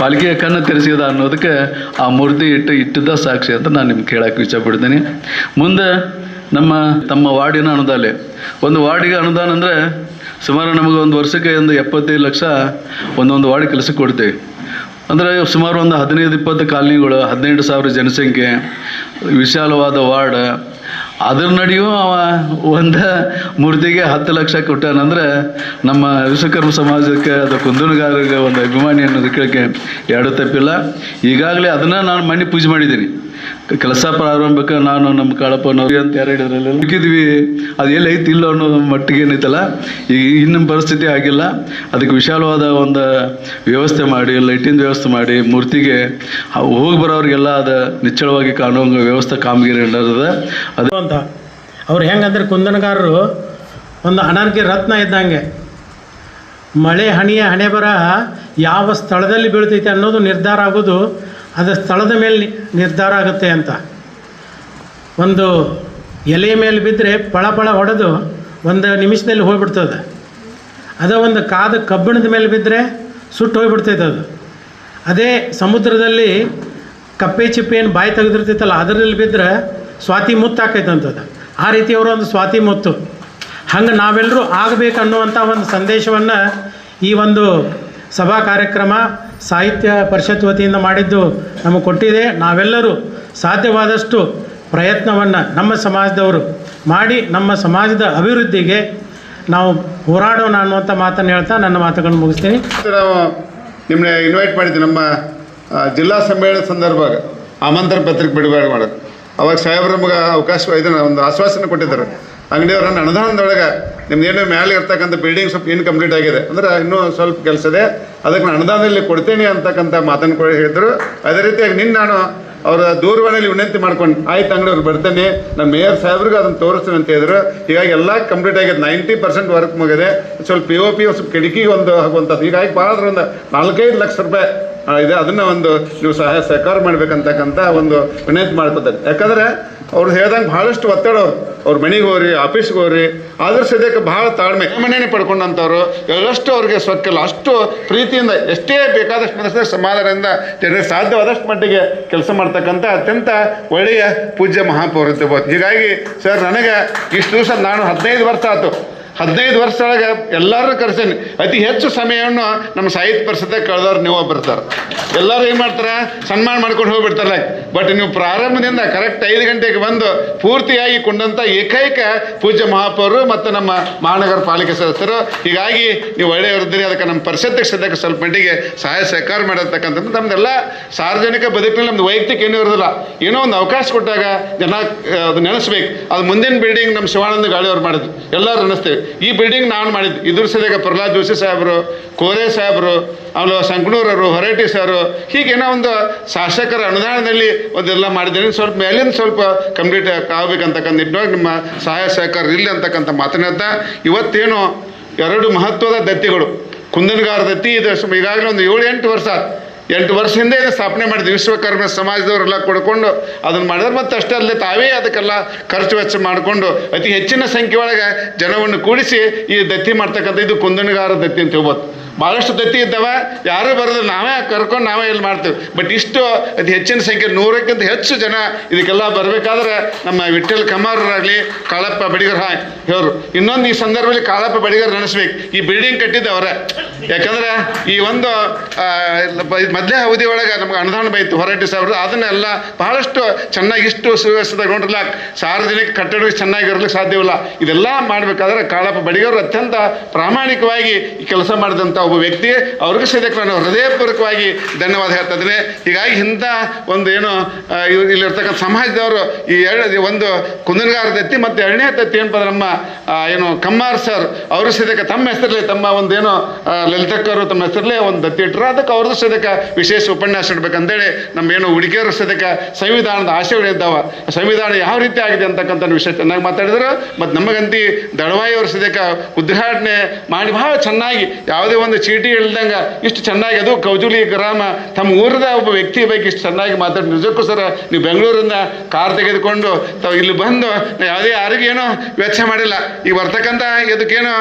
ಪಾಲಿಕೆಯ ಕಣ್ಣು ತೆರೆಸಿದ ಅನ್ನೋದಕ್ಕೆ ಆ ಮೂರ್ತಿ ಇಟ್ಟು ಇಟ್ಟಿದ್ದ ಸಾಕ್ಷಿ ಅಂತ ನಾನು ನಿಮ್ಗೆ ಕೇಳಕ್ಕೆ ಇಷ್ಟಪಡ್ತೀನಿ. ಮುಂದೆ ನಮ್ಮ, ತಮ್ಮ ವಾರ್ಡಿನ ಅನುದಾನ ಒಂದು ವಾರ್ಡಿಗೆ ಅನುದಾನ ಅಂದರೆ ಸುಮಾರು ನಮಗೆ ಒಂದು ವರ್ಷಕ್ಕೆ ಒಂದು ಎಪ್ಪತ್ತೈದು ಲಕ್ಷ ಒಂದೊಂದು ವಾರ್ಡ್ ಕೆಲಸಕ್ಕೆ ಕೊಡ್ತೀವಿ. ಅಂದರೆ ಸುಮಾರು ಒಂದು ಹದಿನೈದು, ಇಪ್ಪತ್ತು ಕಾಲನಿಗಳು, ಹದಿನೆಂಟು ಸಾವಿರ ಜನಸಂಖ್ಯೆ, ವಿಶಾಲವಾದ ವಾರ್ಡ್ ಅದ್ರ ನಡಿಯೂ ಅವ ಒಂದು ಮೂರ್ತಿಗೆ ಹತ್ತು ಲಕ್ಷ ಕೊಟ್ಟಾನಂದ್ರೆ ನಮ್ಮ ವಿಶ್ವಕರ್ಮ ಸಮಾಜಕ್ಕೆ ಅದು ಕುಂದನಗಾರರಿಗೆ ಒಂದು ಅಭಿಮಾನಿ ಅನ್ನೋದಕ್ಕೆ ಎರಡು ತಪ್ಪಿಲ್ಲ. ಈಗಾಗಲೇ ಅದನ್ನು ನಾನು ಮನೆ ಪೂಜೆ ಮಾಡಿದ್ದೀನಿ. ಕೆಲಸ ಪ್ರಾರಂಭಕ್ಕೆ ನಾನು ನಮ್ಮ ಕಾಳಪ್ಪನವ್ರು ಅಂತ ಯಾರು ಹೇಳಿದ್ರಲ್ಲ ಹುಡುಕಿದ್ವಿ ಅದು ಎಲ್ಲಿ ಐತಿ ಇಲ್ಲ ಅನ್ನೋ ಮಟ್ಟಿಗೆ ಏನೈತಲ್ಲ ಈಗ ಇನ್ನೊಂದು ಪರಿಸ್ಥಿತಿ ಆಗಿಲ್ಲ. ಅದಕ್ಕೆ ವಿಶಾಲವಾದ ಒಂದು ವ್ಯವಸ್ಥೆ ಮಾಡಿ ಲೈಟಿನ ವ್ಯವಸ್ಥೆ ಮಾಡಿ, ಮೂರ್ತಿಗೆ ಹೋಗಿ ಬರೋರಿಗೆಲ್ಲ ಅದು ನಿಚ್ಚಳವಾಗಿ ಕಾಣುವಂಗೆ ವ್ಯವಸ್ಥೆ ಕಾಮಗಿರಿ ಇಲ್ಲದ ಅದು ಅಂತ. ಅವ್ರು ಹೆಂಗಂದ್ರೆ ಕುಂದನಗಾರರು ಒಂದು ಅನರ್ಘ್ಯ ರತ್ನ ಇದ್ದಂಗೆ. ಮಳೆ ಹಣಿಯ ಹಣೆ ಬರ ಯಾವ ಸ್ಥಳದಲ್ಲಿ ಬೀಳ್ತೈತೆ ಅನ್ನೋದು ನಿರ್ಧಾರ ಆಗೋದು ಅದು ಸ್ಥಳದ ಮೇಲೆ ನಿರ್ಧಾರ ಆಗುತ್ತೆ ಅಂತ. ಒಂದು ಎಲೆ ಮೇಲೆ ಬಿದ್ದರೆ ಪಳ ಪಳ ಹೊಡೆದು ಒಂದು ನಿಮಿಷದಲ್ಲಿ ಹೋಗ್ಬಿಡ್ತದೆ. ಅದೇ ಒಂದು ಕಾದ ಕಬ್ಬಿಣದ ಮೇಲೆ ಬಿದ್ದರೆ ಸುಟ್ಟು ಹೋಗ್ಬಿಡ್ತೈತೆ ಅದು. ಅದೇ ಸಮುದ್ರದಲ್ಲಿ ಕಪ್ಪೆ ಚಿಪ್ಪೆ ಏನು ಬಾಯಿ ತೆಗೆದಿರ್ತೈತಲ್ಲ, ಅದರಲ್ಲಿ ಬಿದ್ದರೆ ಸ್ವಾತಿ ಮುತ್ತು ಆಕೈತಂತದ ಆ ರೀತಿ ಅವರು ಒಂದು ಸ್ವಾತಿ ಮುತ್ತು. ಹಂಗೆ ನಾವೆಲ್ಲರೂ ಆಗಬೇಕನ್ನುವಂಥ ಒಂದು ಸಂದೇಶವನ್ನು ಈ ಒಂದು ಸಭಾ ಕಾರ್ಯಕ್ರಮ ಸಾಹಿತ್ಯ ಪರಿಷತ್ ವತಿಯಿಂದ ಮಾಡಿದ್ದು ನಮಗೆ ಕೊಟ್ಟಿದೆ. ನಾವೆಲ್ಲರೂ ಸಾಧ್ಯವಾದಷ್ಟು ಪ್ರಯತ್ನವನ್ನು ನಮ್ಮ ಸಮಾಜದವರು ಮಾಡಿ ನಮ್ಮ ಸಮಾಜದ ಅಭಿವೃದ್ಧಿಗೆ ನಾವು ಹೋರಾಡೋಣ ಅನ್ನುವಂಥ ಮಾತನ್ನು ಹೇಳ್ತಾ ನನ್ನ ಮಾತುಗಳನ್ನು ಮುಗಿಸ್ತೀನಿ. ನಾವು ನಿಮ್ಮನ್ನ ಇನ್ವೈಟ್ ಮಾಡಿದ್ವಿ ನಮ್ಮ ಜಿಲ್ಲಾ ಸಮ್ಮೇಳನ ಸಂದರ್ಭ ಆಮಂತ್ರಣ ಪತ್ರಿಕೆ ಬಿಡುಗಡೆ ಮಾಡೋದು. ಅವಾಗ ಸಾಹೇಬ್ರ ನಮಗೆ ಅವಕಾಶ, ಇದನ್ನು ಒಂದು ಆಶ್ವಾಸನೆ ಕೊಟ್ಟಿದ್ದಾರೆ. ಅಂಗಡಿಯವರನ್ನ ಅನುದಾನದೊಳಗೆ ನಿಮ್ದು ಏನು ಮೇಲೆ ಇರ್ತಕ್ಕಂಥ ಬಿಲ್ಡಿಂಗ್ ಸ್ವಲ್ಪ ಇನ್ಕಂಪ್ಲೀಟ್ ಆಗಿದೆ. ಅಂದ್ರೆ ಇನ್ನೂ ಸ್ವಲ್ಪ ಕೆಲಸ ಇದೆ. ಅದಕ್ಕೆ ನಾನು ಅನುದಾನದಲ್ಲಿ ಕೊಡ್ತೇನೆ ಅಂತಕ್ಕಂಥ ಮಾತನ್ನು ಕೂಡ ಹೇಳಿದ್ರು. ಅದೇ ರೀತಿಯಾಗಿ ನಿನ್ನ ನಾನು ಅವರ ದೂರವಾಣಿಯಲ್ಲಿ ವಿನಂತಿ ಮಾಡ್ಕೊಂಡು, ಆಯ್ತು ಅಂಗಡಿಯವ್ರು ಬರ್ತೇನೆ. ನಮ್ಮ ಮೇಯರ್ ಸಾಹೇಬ್ರಿಗೆ ಅದನ್ನು ತೋರಿಸ್ತೀನಿ ಅಂತ ಹೇಳಿದ್ರು. ಹೀಗಾಗಿ ಎಲ್ಲ ಕಂಪ್ಲೀಟ್ ಆಗಿದೆ ನೈಂಟಿ ಪರ್ಸೆಂಟ್ ವರ್ಕ್ ಮುಗಿದೆ. ಸ್ವಲ್ಪ ಪಿ ಒ ಪಿ ಸ್ವಲ್ಪ ಕಿಟಕಿಗೆ ಒಂದು ಆಗುವಂಥದ್ದು ಹೀಗಾಗಿ ಭಾಳ ಒಂದು ನಾಲ್ಕೈದು ಲಕ್ಷ ರೂಪಾಯಿ ಇದೆ. ಅದನ್ನು ಒಂದು ನೀವು ಸಹಾಯ ಸಹಕಾರ ಮಾಡ್ಬೇಕಂತಕ್ಕಂಥ ಒಂದು ವಿನಂತಿ ಮಾಡ್ಕೊತಾರೆ ಯಾಕಂದ್ರೆ ಅವ್ರು ಹೇಳ್ದಂಗೆ ಭಾಳಷ್ಟು ಒತ್ತಡ ಅವ್ರು. ಅವ್ರ ಮನೆಗೆ ಹೋಗ್ರಿ, ಆಫೀಸ್ಗೆ ಹೋಗ್ರಿ. ಆದ್ರೆ ಸದ್ಯಕ್ಕೆ ಭಾಳ ತಾಳ್ಮೆ. ಮನೇನೆ ಪಡ್ಕೊಂಡಂಥವ್ರು. ಎಲ್ಲಷ್ಟು ಅವ್ರಿಗೆ ಸೊಕ್ಕಿಲ್ಲ ಅಷ್ಟು ಪ್ರೀತಿಯಿಂದ ಎಷ್ಟೇ ಬೇಕಾದಷ್ಟು ಮನಸ್ಸಿನ ಸಮಾಧಾನದಿಂದ ಜನರಿಗೆ ಸಾಧ್ಯವಾದಷ್ಟು ಮಟ್ಟಿಗೆ ಕೆಲಸ ಮಾಡ್ತಕ್ಕಂಥ ಅತ್ಯಂತ ಒಳ್ಳೆಯ ಪೂಜ್ಯ ಮಹಾಪೌರತ್ವ ಬಹುದು ಹೀಗಾಗಿ ಸರ್, ನನಗೆ ಇಷ್ಟು ದಿವಸ ನಾನು ಹದಿನೈದು ವರ್ಷ ಆಯ್ತು. ಹದಿನೈದು ವರ್ಷದೊಳಗೆ ಎಲ್ಲರೂ ಕರ್ಸೇನಿ ಅತಿ ಹೆಚ್ಚು ಸಮಯವನ್ನು ನಮ್ಮ ಸಾಹಿತ್ಯ ಪರಿಸ್ಥಿತಿ ಕಳೆದವ್ರು ನೀವು ಬರ್ತಾರೆ ಎಲ್ಲರೂ ಏನು ಮಾಡ್ತಾರೆ? ಸನ್ಮಾನ ಮಾಡ್ಕೊಂಡು ಹೋಗ್ಬಿಡ್ತಾರೆ. ಬಟ್ ನೀವು ಪ್ರಾರಂಭದಿಂದ ಕರೆಕ್ಟ್ ಐದು ಗಂಟೆಗೆ ಬಂದು ಪೂರ್ತಿಯಾಗಿ ಕೊಂಡಂಥ ಏಕೈಕ ಪೂಜ್ಯ ಮಹಾಪೌರರು ಮತ್ತು ನಮ್ಮ ಮಹಾನಗರ ಪಾಲಿಕೆ ಸದಸ್ಯರು. ಹೀಗಾಗಿ ನೀವು ಒಳ್ಳೆಯವರಿದ್ದೀರಿ ಅದಕ್ಕೆ ನಮ್ಮ ಪರಿಷತ್ತಿಗೆ ಸದ್ಯಕ್ಕೆ ಸ್ವಲ್ಪ ಮಟ್ಟಿಗೆ ಸಹಾಯ ಸಹಕಾರ ಮಾಡಿರ್ತಕ್ಕಂಥದ್ದು. ನಮ್ದೆಲ್ಲ ಸಾರ್ವಜನಿಕ ಬದುಕಿನಲ್ಲಿ ನಮ್ದು ವೈಯಕ್ತಿಕ ಏನೂ ಇರೋದಿಲ್ಲ. ಏನೋ ಒಂದು ಅವಕಾಶ ಕೊಟ್ಟಾಗ ಜನ ಅದು ನೆನೆಸ್ಬೇಕು. ಅದು ಮುಂದಿನ ಬಿಲ್ಡಿಂಗ್ ನಮ್ಮ ಶಿವಾನಂದ ಗಾಳಿಯವ್ರು ಮಾಡಿದ್ರು ಎಲ್ಲರೂ ನೆನೆಸ್ತೇವೆ. ಈ ಬಿಲ್ಡಿಂಗ್ ನಾನು ಮಾಡಿದ್ದು. ಇದ್ರ ಸದ್ಯಕ್ಕೆ ಪ್ರಹ್ಲಾದ್ ಜೋಶಿ ಸಾಹೇಬರು, ಕೋರೆ ಸಾಹೇಬರು ಆಮೇಲೆ ಸಂಕನೂರವರು ಹೊರಟಿ ಸರು ಹೀಗೇನೋ ಒಂದು ಶಾಸಕರ ಅನುದಾನದಲ್ಲಿ ಒಂದೆಲ್ಲ ಮಾಡಿದ್ದೇನೆ ಸ್ವಲ್ಪ ಮೇಲಿಂದ ಸ್ವಲ್ಪ ಕಂಪ್ಲೀಟ್ ಆಗಬೇಕಂತಕ್ಕಂಥ ನಿಟ್ಟಿನೊಳಗೆ ನಿಮ್ಮ ಸಹಾಯ ಸಹಕಾರ ಇಲ್ಲ ಅಂತಕ್ಕಂಥ ಮಾತನಾಡ್ತಾ ಇವತ್ತೇನು ಎರಡು ಮಹತ್ವದ ದತ್ತಿಗಳು. ಕುಂದನಗಾರ ದತ್ತಿ ಇದು. ಈಗಾಗಲೇ ಒಂದು ಏಳು ಎಂಟು ವರ್ಷ ಎಂಟು ವರ್ಷ ಹಿಂದೆ ಇದು ಸ್ಥಾಪನೆ ಮಾಡಿದ್ವಿ. ವಿಶ್ವಕರ್ಮ ಸಮಾಜದವರೆಲ್ಲ ಕೊಡ್ಕೊಂಡು ಅದನ್ನು ಮಾಡಿದ್ರೆ ಮತ್ತು ಅಷ್ಟೇ ಅಲ್ಲದೆ ತಾವೇ ಅದಕ್ಕೆಲ್ಲ ಖರ್ಚು ವೆಚ್ಚ ಮಾಡಿಕೊಂಡು ಅತಿ ಹೆಚ್ಚಿನ ಸಂಖ್ಯೆ ಒಳಗೆ ಜನವನ್ನು ಕೂಡಿಸಿ ಈ ದತ್ತಿ ಮಾಡ್ತಕ್ಕಂಥ ಇದು ಕುಂದನಗಾರ ದತ್ತಿ ಅಂತ ಹೇಳ್ಬೋದು. ಭಾಳಷ್ಟು ದತ್ತಿ ಇದ್ದಾವ. ಯಾರು ಬರೋದು ನಾವೇ ಕರ್ಕೊಂಡು ನಾವೇ ಇಲ್ಲಿ ಮಾಡ್ತೀವಿ. ಬಟ್ ಇಷ್ಟು ಅದು ಹೆಚ್ಚಿನ ಸಂಖ್ಯೆ ನೂರಕ್ಕಿಂತ ಹೆಚ್ಚು ಜನ ಇದಕ್ಕೆಲ್ಲ ಬರಬೇಕಾದ್ರೆ ನಮ್ಮ ವಿಠಲ್ ಕಮಾರರಾಗಲಿ ಕಾಳಪ್ಪ ಬಡಿಗರ್ ಹಾಯ್ ಇವರು. ಇನ್ನೊಂದು ಈ ಸಂದರ್ಭದಲ್ಲಿ ಕಾಳಪ್ಪ ಬಡಿಗರ್ ನೆನೆಸ್ಬೇಕು. ಈ ಬಿಲ್ಡಿಂಗ್ ಕಟ್ಟಿದ್ದು ಅವರೇ ಯಾಕಂದ್ರೆ ಈ ಒಂದು ಮೊದಲೇ ಅವಧಿ ಒಳಗೆ ನಮ್ಗೆ ಅನುದಾನ ಬೈತು ಹೊರಟಿ ಸಾವಿರದ. ಅದನ್ನೆಲ್ಲ ಬಹಳಷ್ಟು ಚೆನ್ನಾಗಿ ಇಷ್ಟು ಸುವ್ಯವಸ್ಥಿತಗೊಂಡ್ರಲ್ಲ ಸಾರ್ವಜನಿಕ ಕಟ್ಟಡ ಚೆನ್ನಾಗಿರ್ಲಿಕ್ಕೆ ಸಾಧ್ಯವಿಲ್ಲ. ಇದೆಲ್ಲ ಮಾಡಬೇಕಾದ್ರೆ ಕಾಳಪ್ಪ ಬಡಿಗರು ಅತ್ಯಂತ ಪ್ರಾಮಾಣಿಕವಾಗಿ ಈ ಕೆಲಸ ಮಾಡಿದಂಥ ಒಬ್ಬ ವ್ಯಕ್ತಿ ಅವ್ರಿಗೆ ಸದ್ಯಕ್ಕೆ ನಾನು ಹೃದಯಪೂರ್ವಕವಾಗಿ ಧನ್ಯವಾದ ಹೇಳ್ತಾ ಇದ್ದೇನೆ ಹೀಗಾಗಿ ಇಂಥ ಒಂದು ಏನು ಇಲ್ಲಿರ್ತಕ್ಕಂಥ ಸಮಾಜದವರು ಈ ಎರಡು, ಒಂದು ಕುಂದನಗಾರದ ದತ್ತಿ ಮತ್ತು ಎರಡನೇ ತತ್ತಿ ಏನಪ್ಪ ನಮ್ಮ ಏನು ಕಮ್ಮಾರ್ ಸರ್, ಅವರು ಸದ್ಯಕ್ಕೆ ತಮ್ಮ ಹೆಸರಲ್ಲೇ ತಮ್ಮ ಒಂದು ಏನು ಲಲಿತಕ್ಕವರು ತಮ್ಮ ಹೆಸರಲ್ಲೇ ಒಂದು ದತ್ತಿ ಇಟ್ಟರು ಅದಕ್ಕೆ ಅವ್ರದ್ದು ಸದ್ಯಕ್ಕೆ ವಿಶೇಷ ಉಪನ್ಯಾಸ ಇಡ್ಬೇಕಂತೇಳಿ ನಮ್ಮ ಏನು ಹುಡುಗಿಯರು ಸದ್ಯಕ್ಕೆ ಸಂವಿಧಾನದ ಆಶಯಗಳಿದ್ದಾವ ಸಂವಿಧಾನ ಯಾವ ರೀತಿ ಆಗಿದೆ ಅಂತಕ್ಕಂಥ ವಿಷಯ ಚೆನ್ನಾಗಿ ಮಾತಾಡಿದ್ರು. ಮತ್ತು ನಮಗಂತಿ ದಳವಾಯಿ ಅವ್ರ ಸದ್ಯಕ್ಕೆ ಉದ್ಘಾಟನೆ ಮಾಡಿ ಬಹಳ ಚೆನ್ನಾಗಿ ಯಾವುದೇ ಒಂದು ಚೀಟಿ ಇಲ್ದಂಗ ಇಷ್ಟು ಚೆನ್ನಾಗಿ, ಅದು ಕೌಜುಲಿ ಗ್ರಾಮ, ತಮ್ಮ ಊರದ ಒಬ್ಬ ವ್ಯಕ್ತಿ ಬಗ್ಗೆ ಇಷ್ಟು ಚೆನ್ನಾಗಿ ಮಾತಾಡಿ ನಿಜಕ್ಕೂ ಸರ್, ನೀವು ಬೆಂಗಳೂರಿಂದ ಕಾರ್ ತೆಗೆದುಕೊಂಡು, ತಾವು ಇಲ್ಲಿ ಬಂದು ಯಾವುದೇ ಯಾರಿಗೂ ಏನೋ ವೆಚ್ಚ ಮಾಡಿಲ್ಲ. ಈಗ ಬರ್ತಕ್ಕಂಥ ಇದಕ್ಕೇನೋ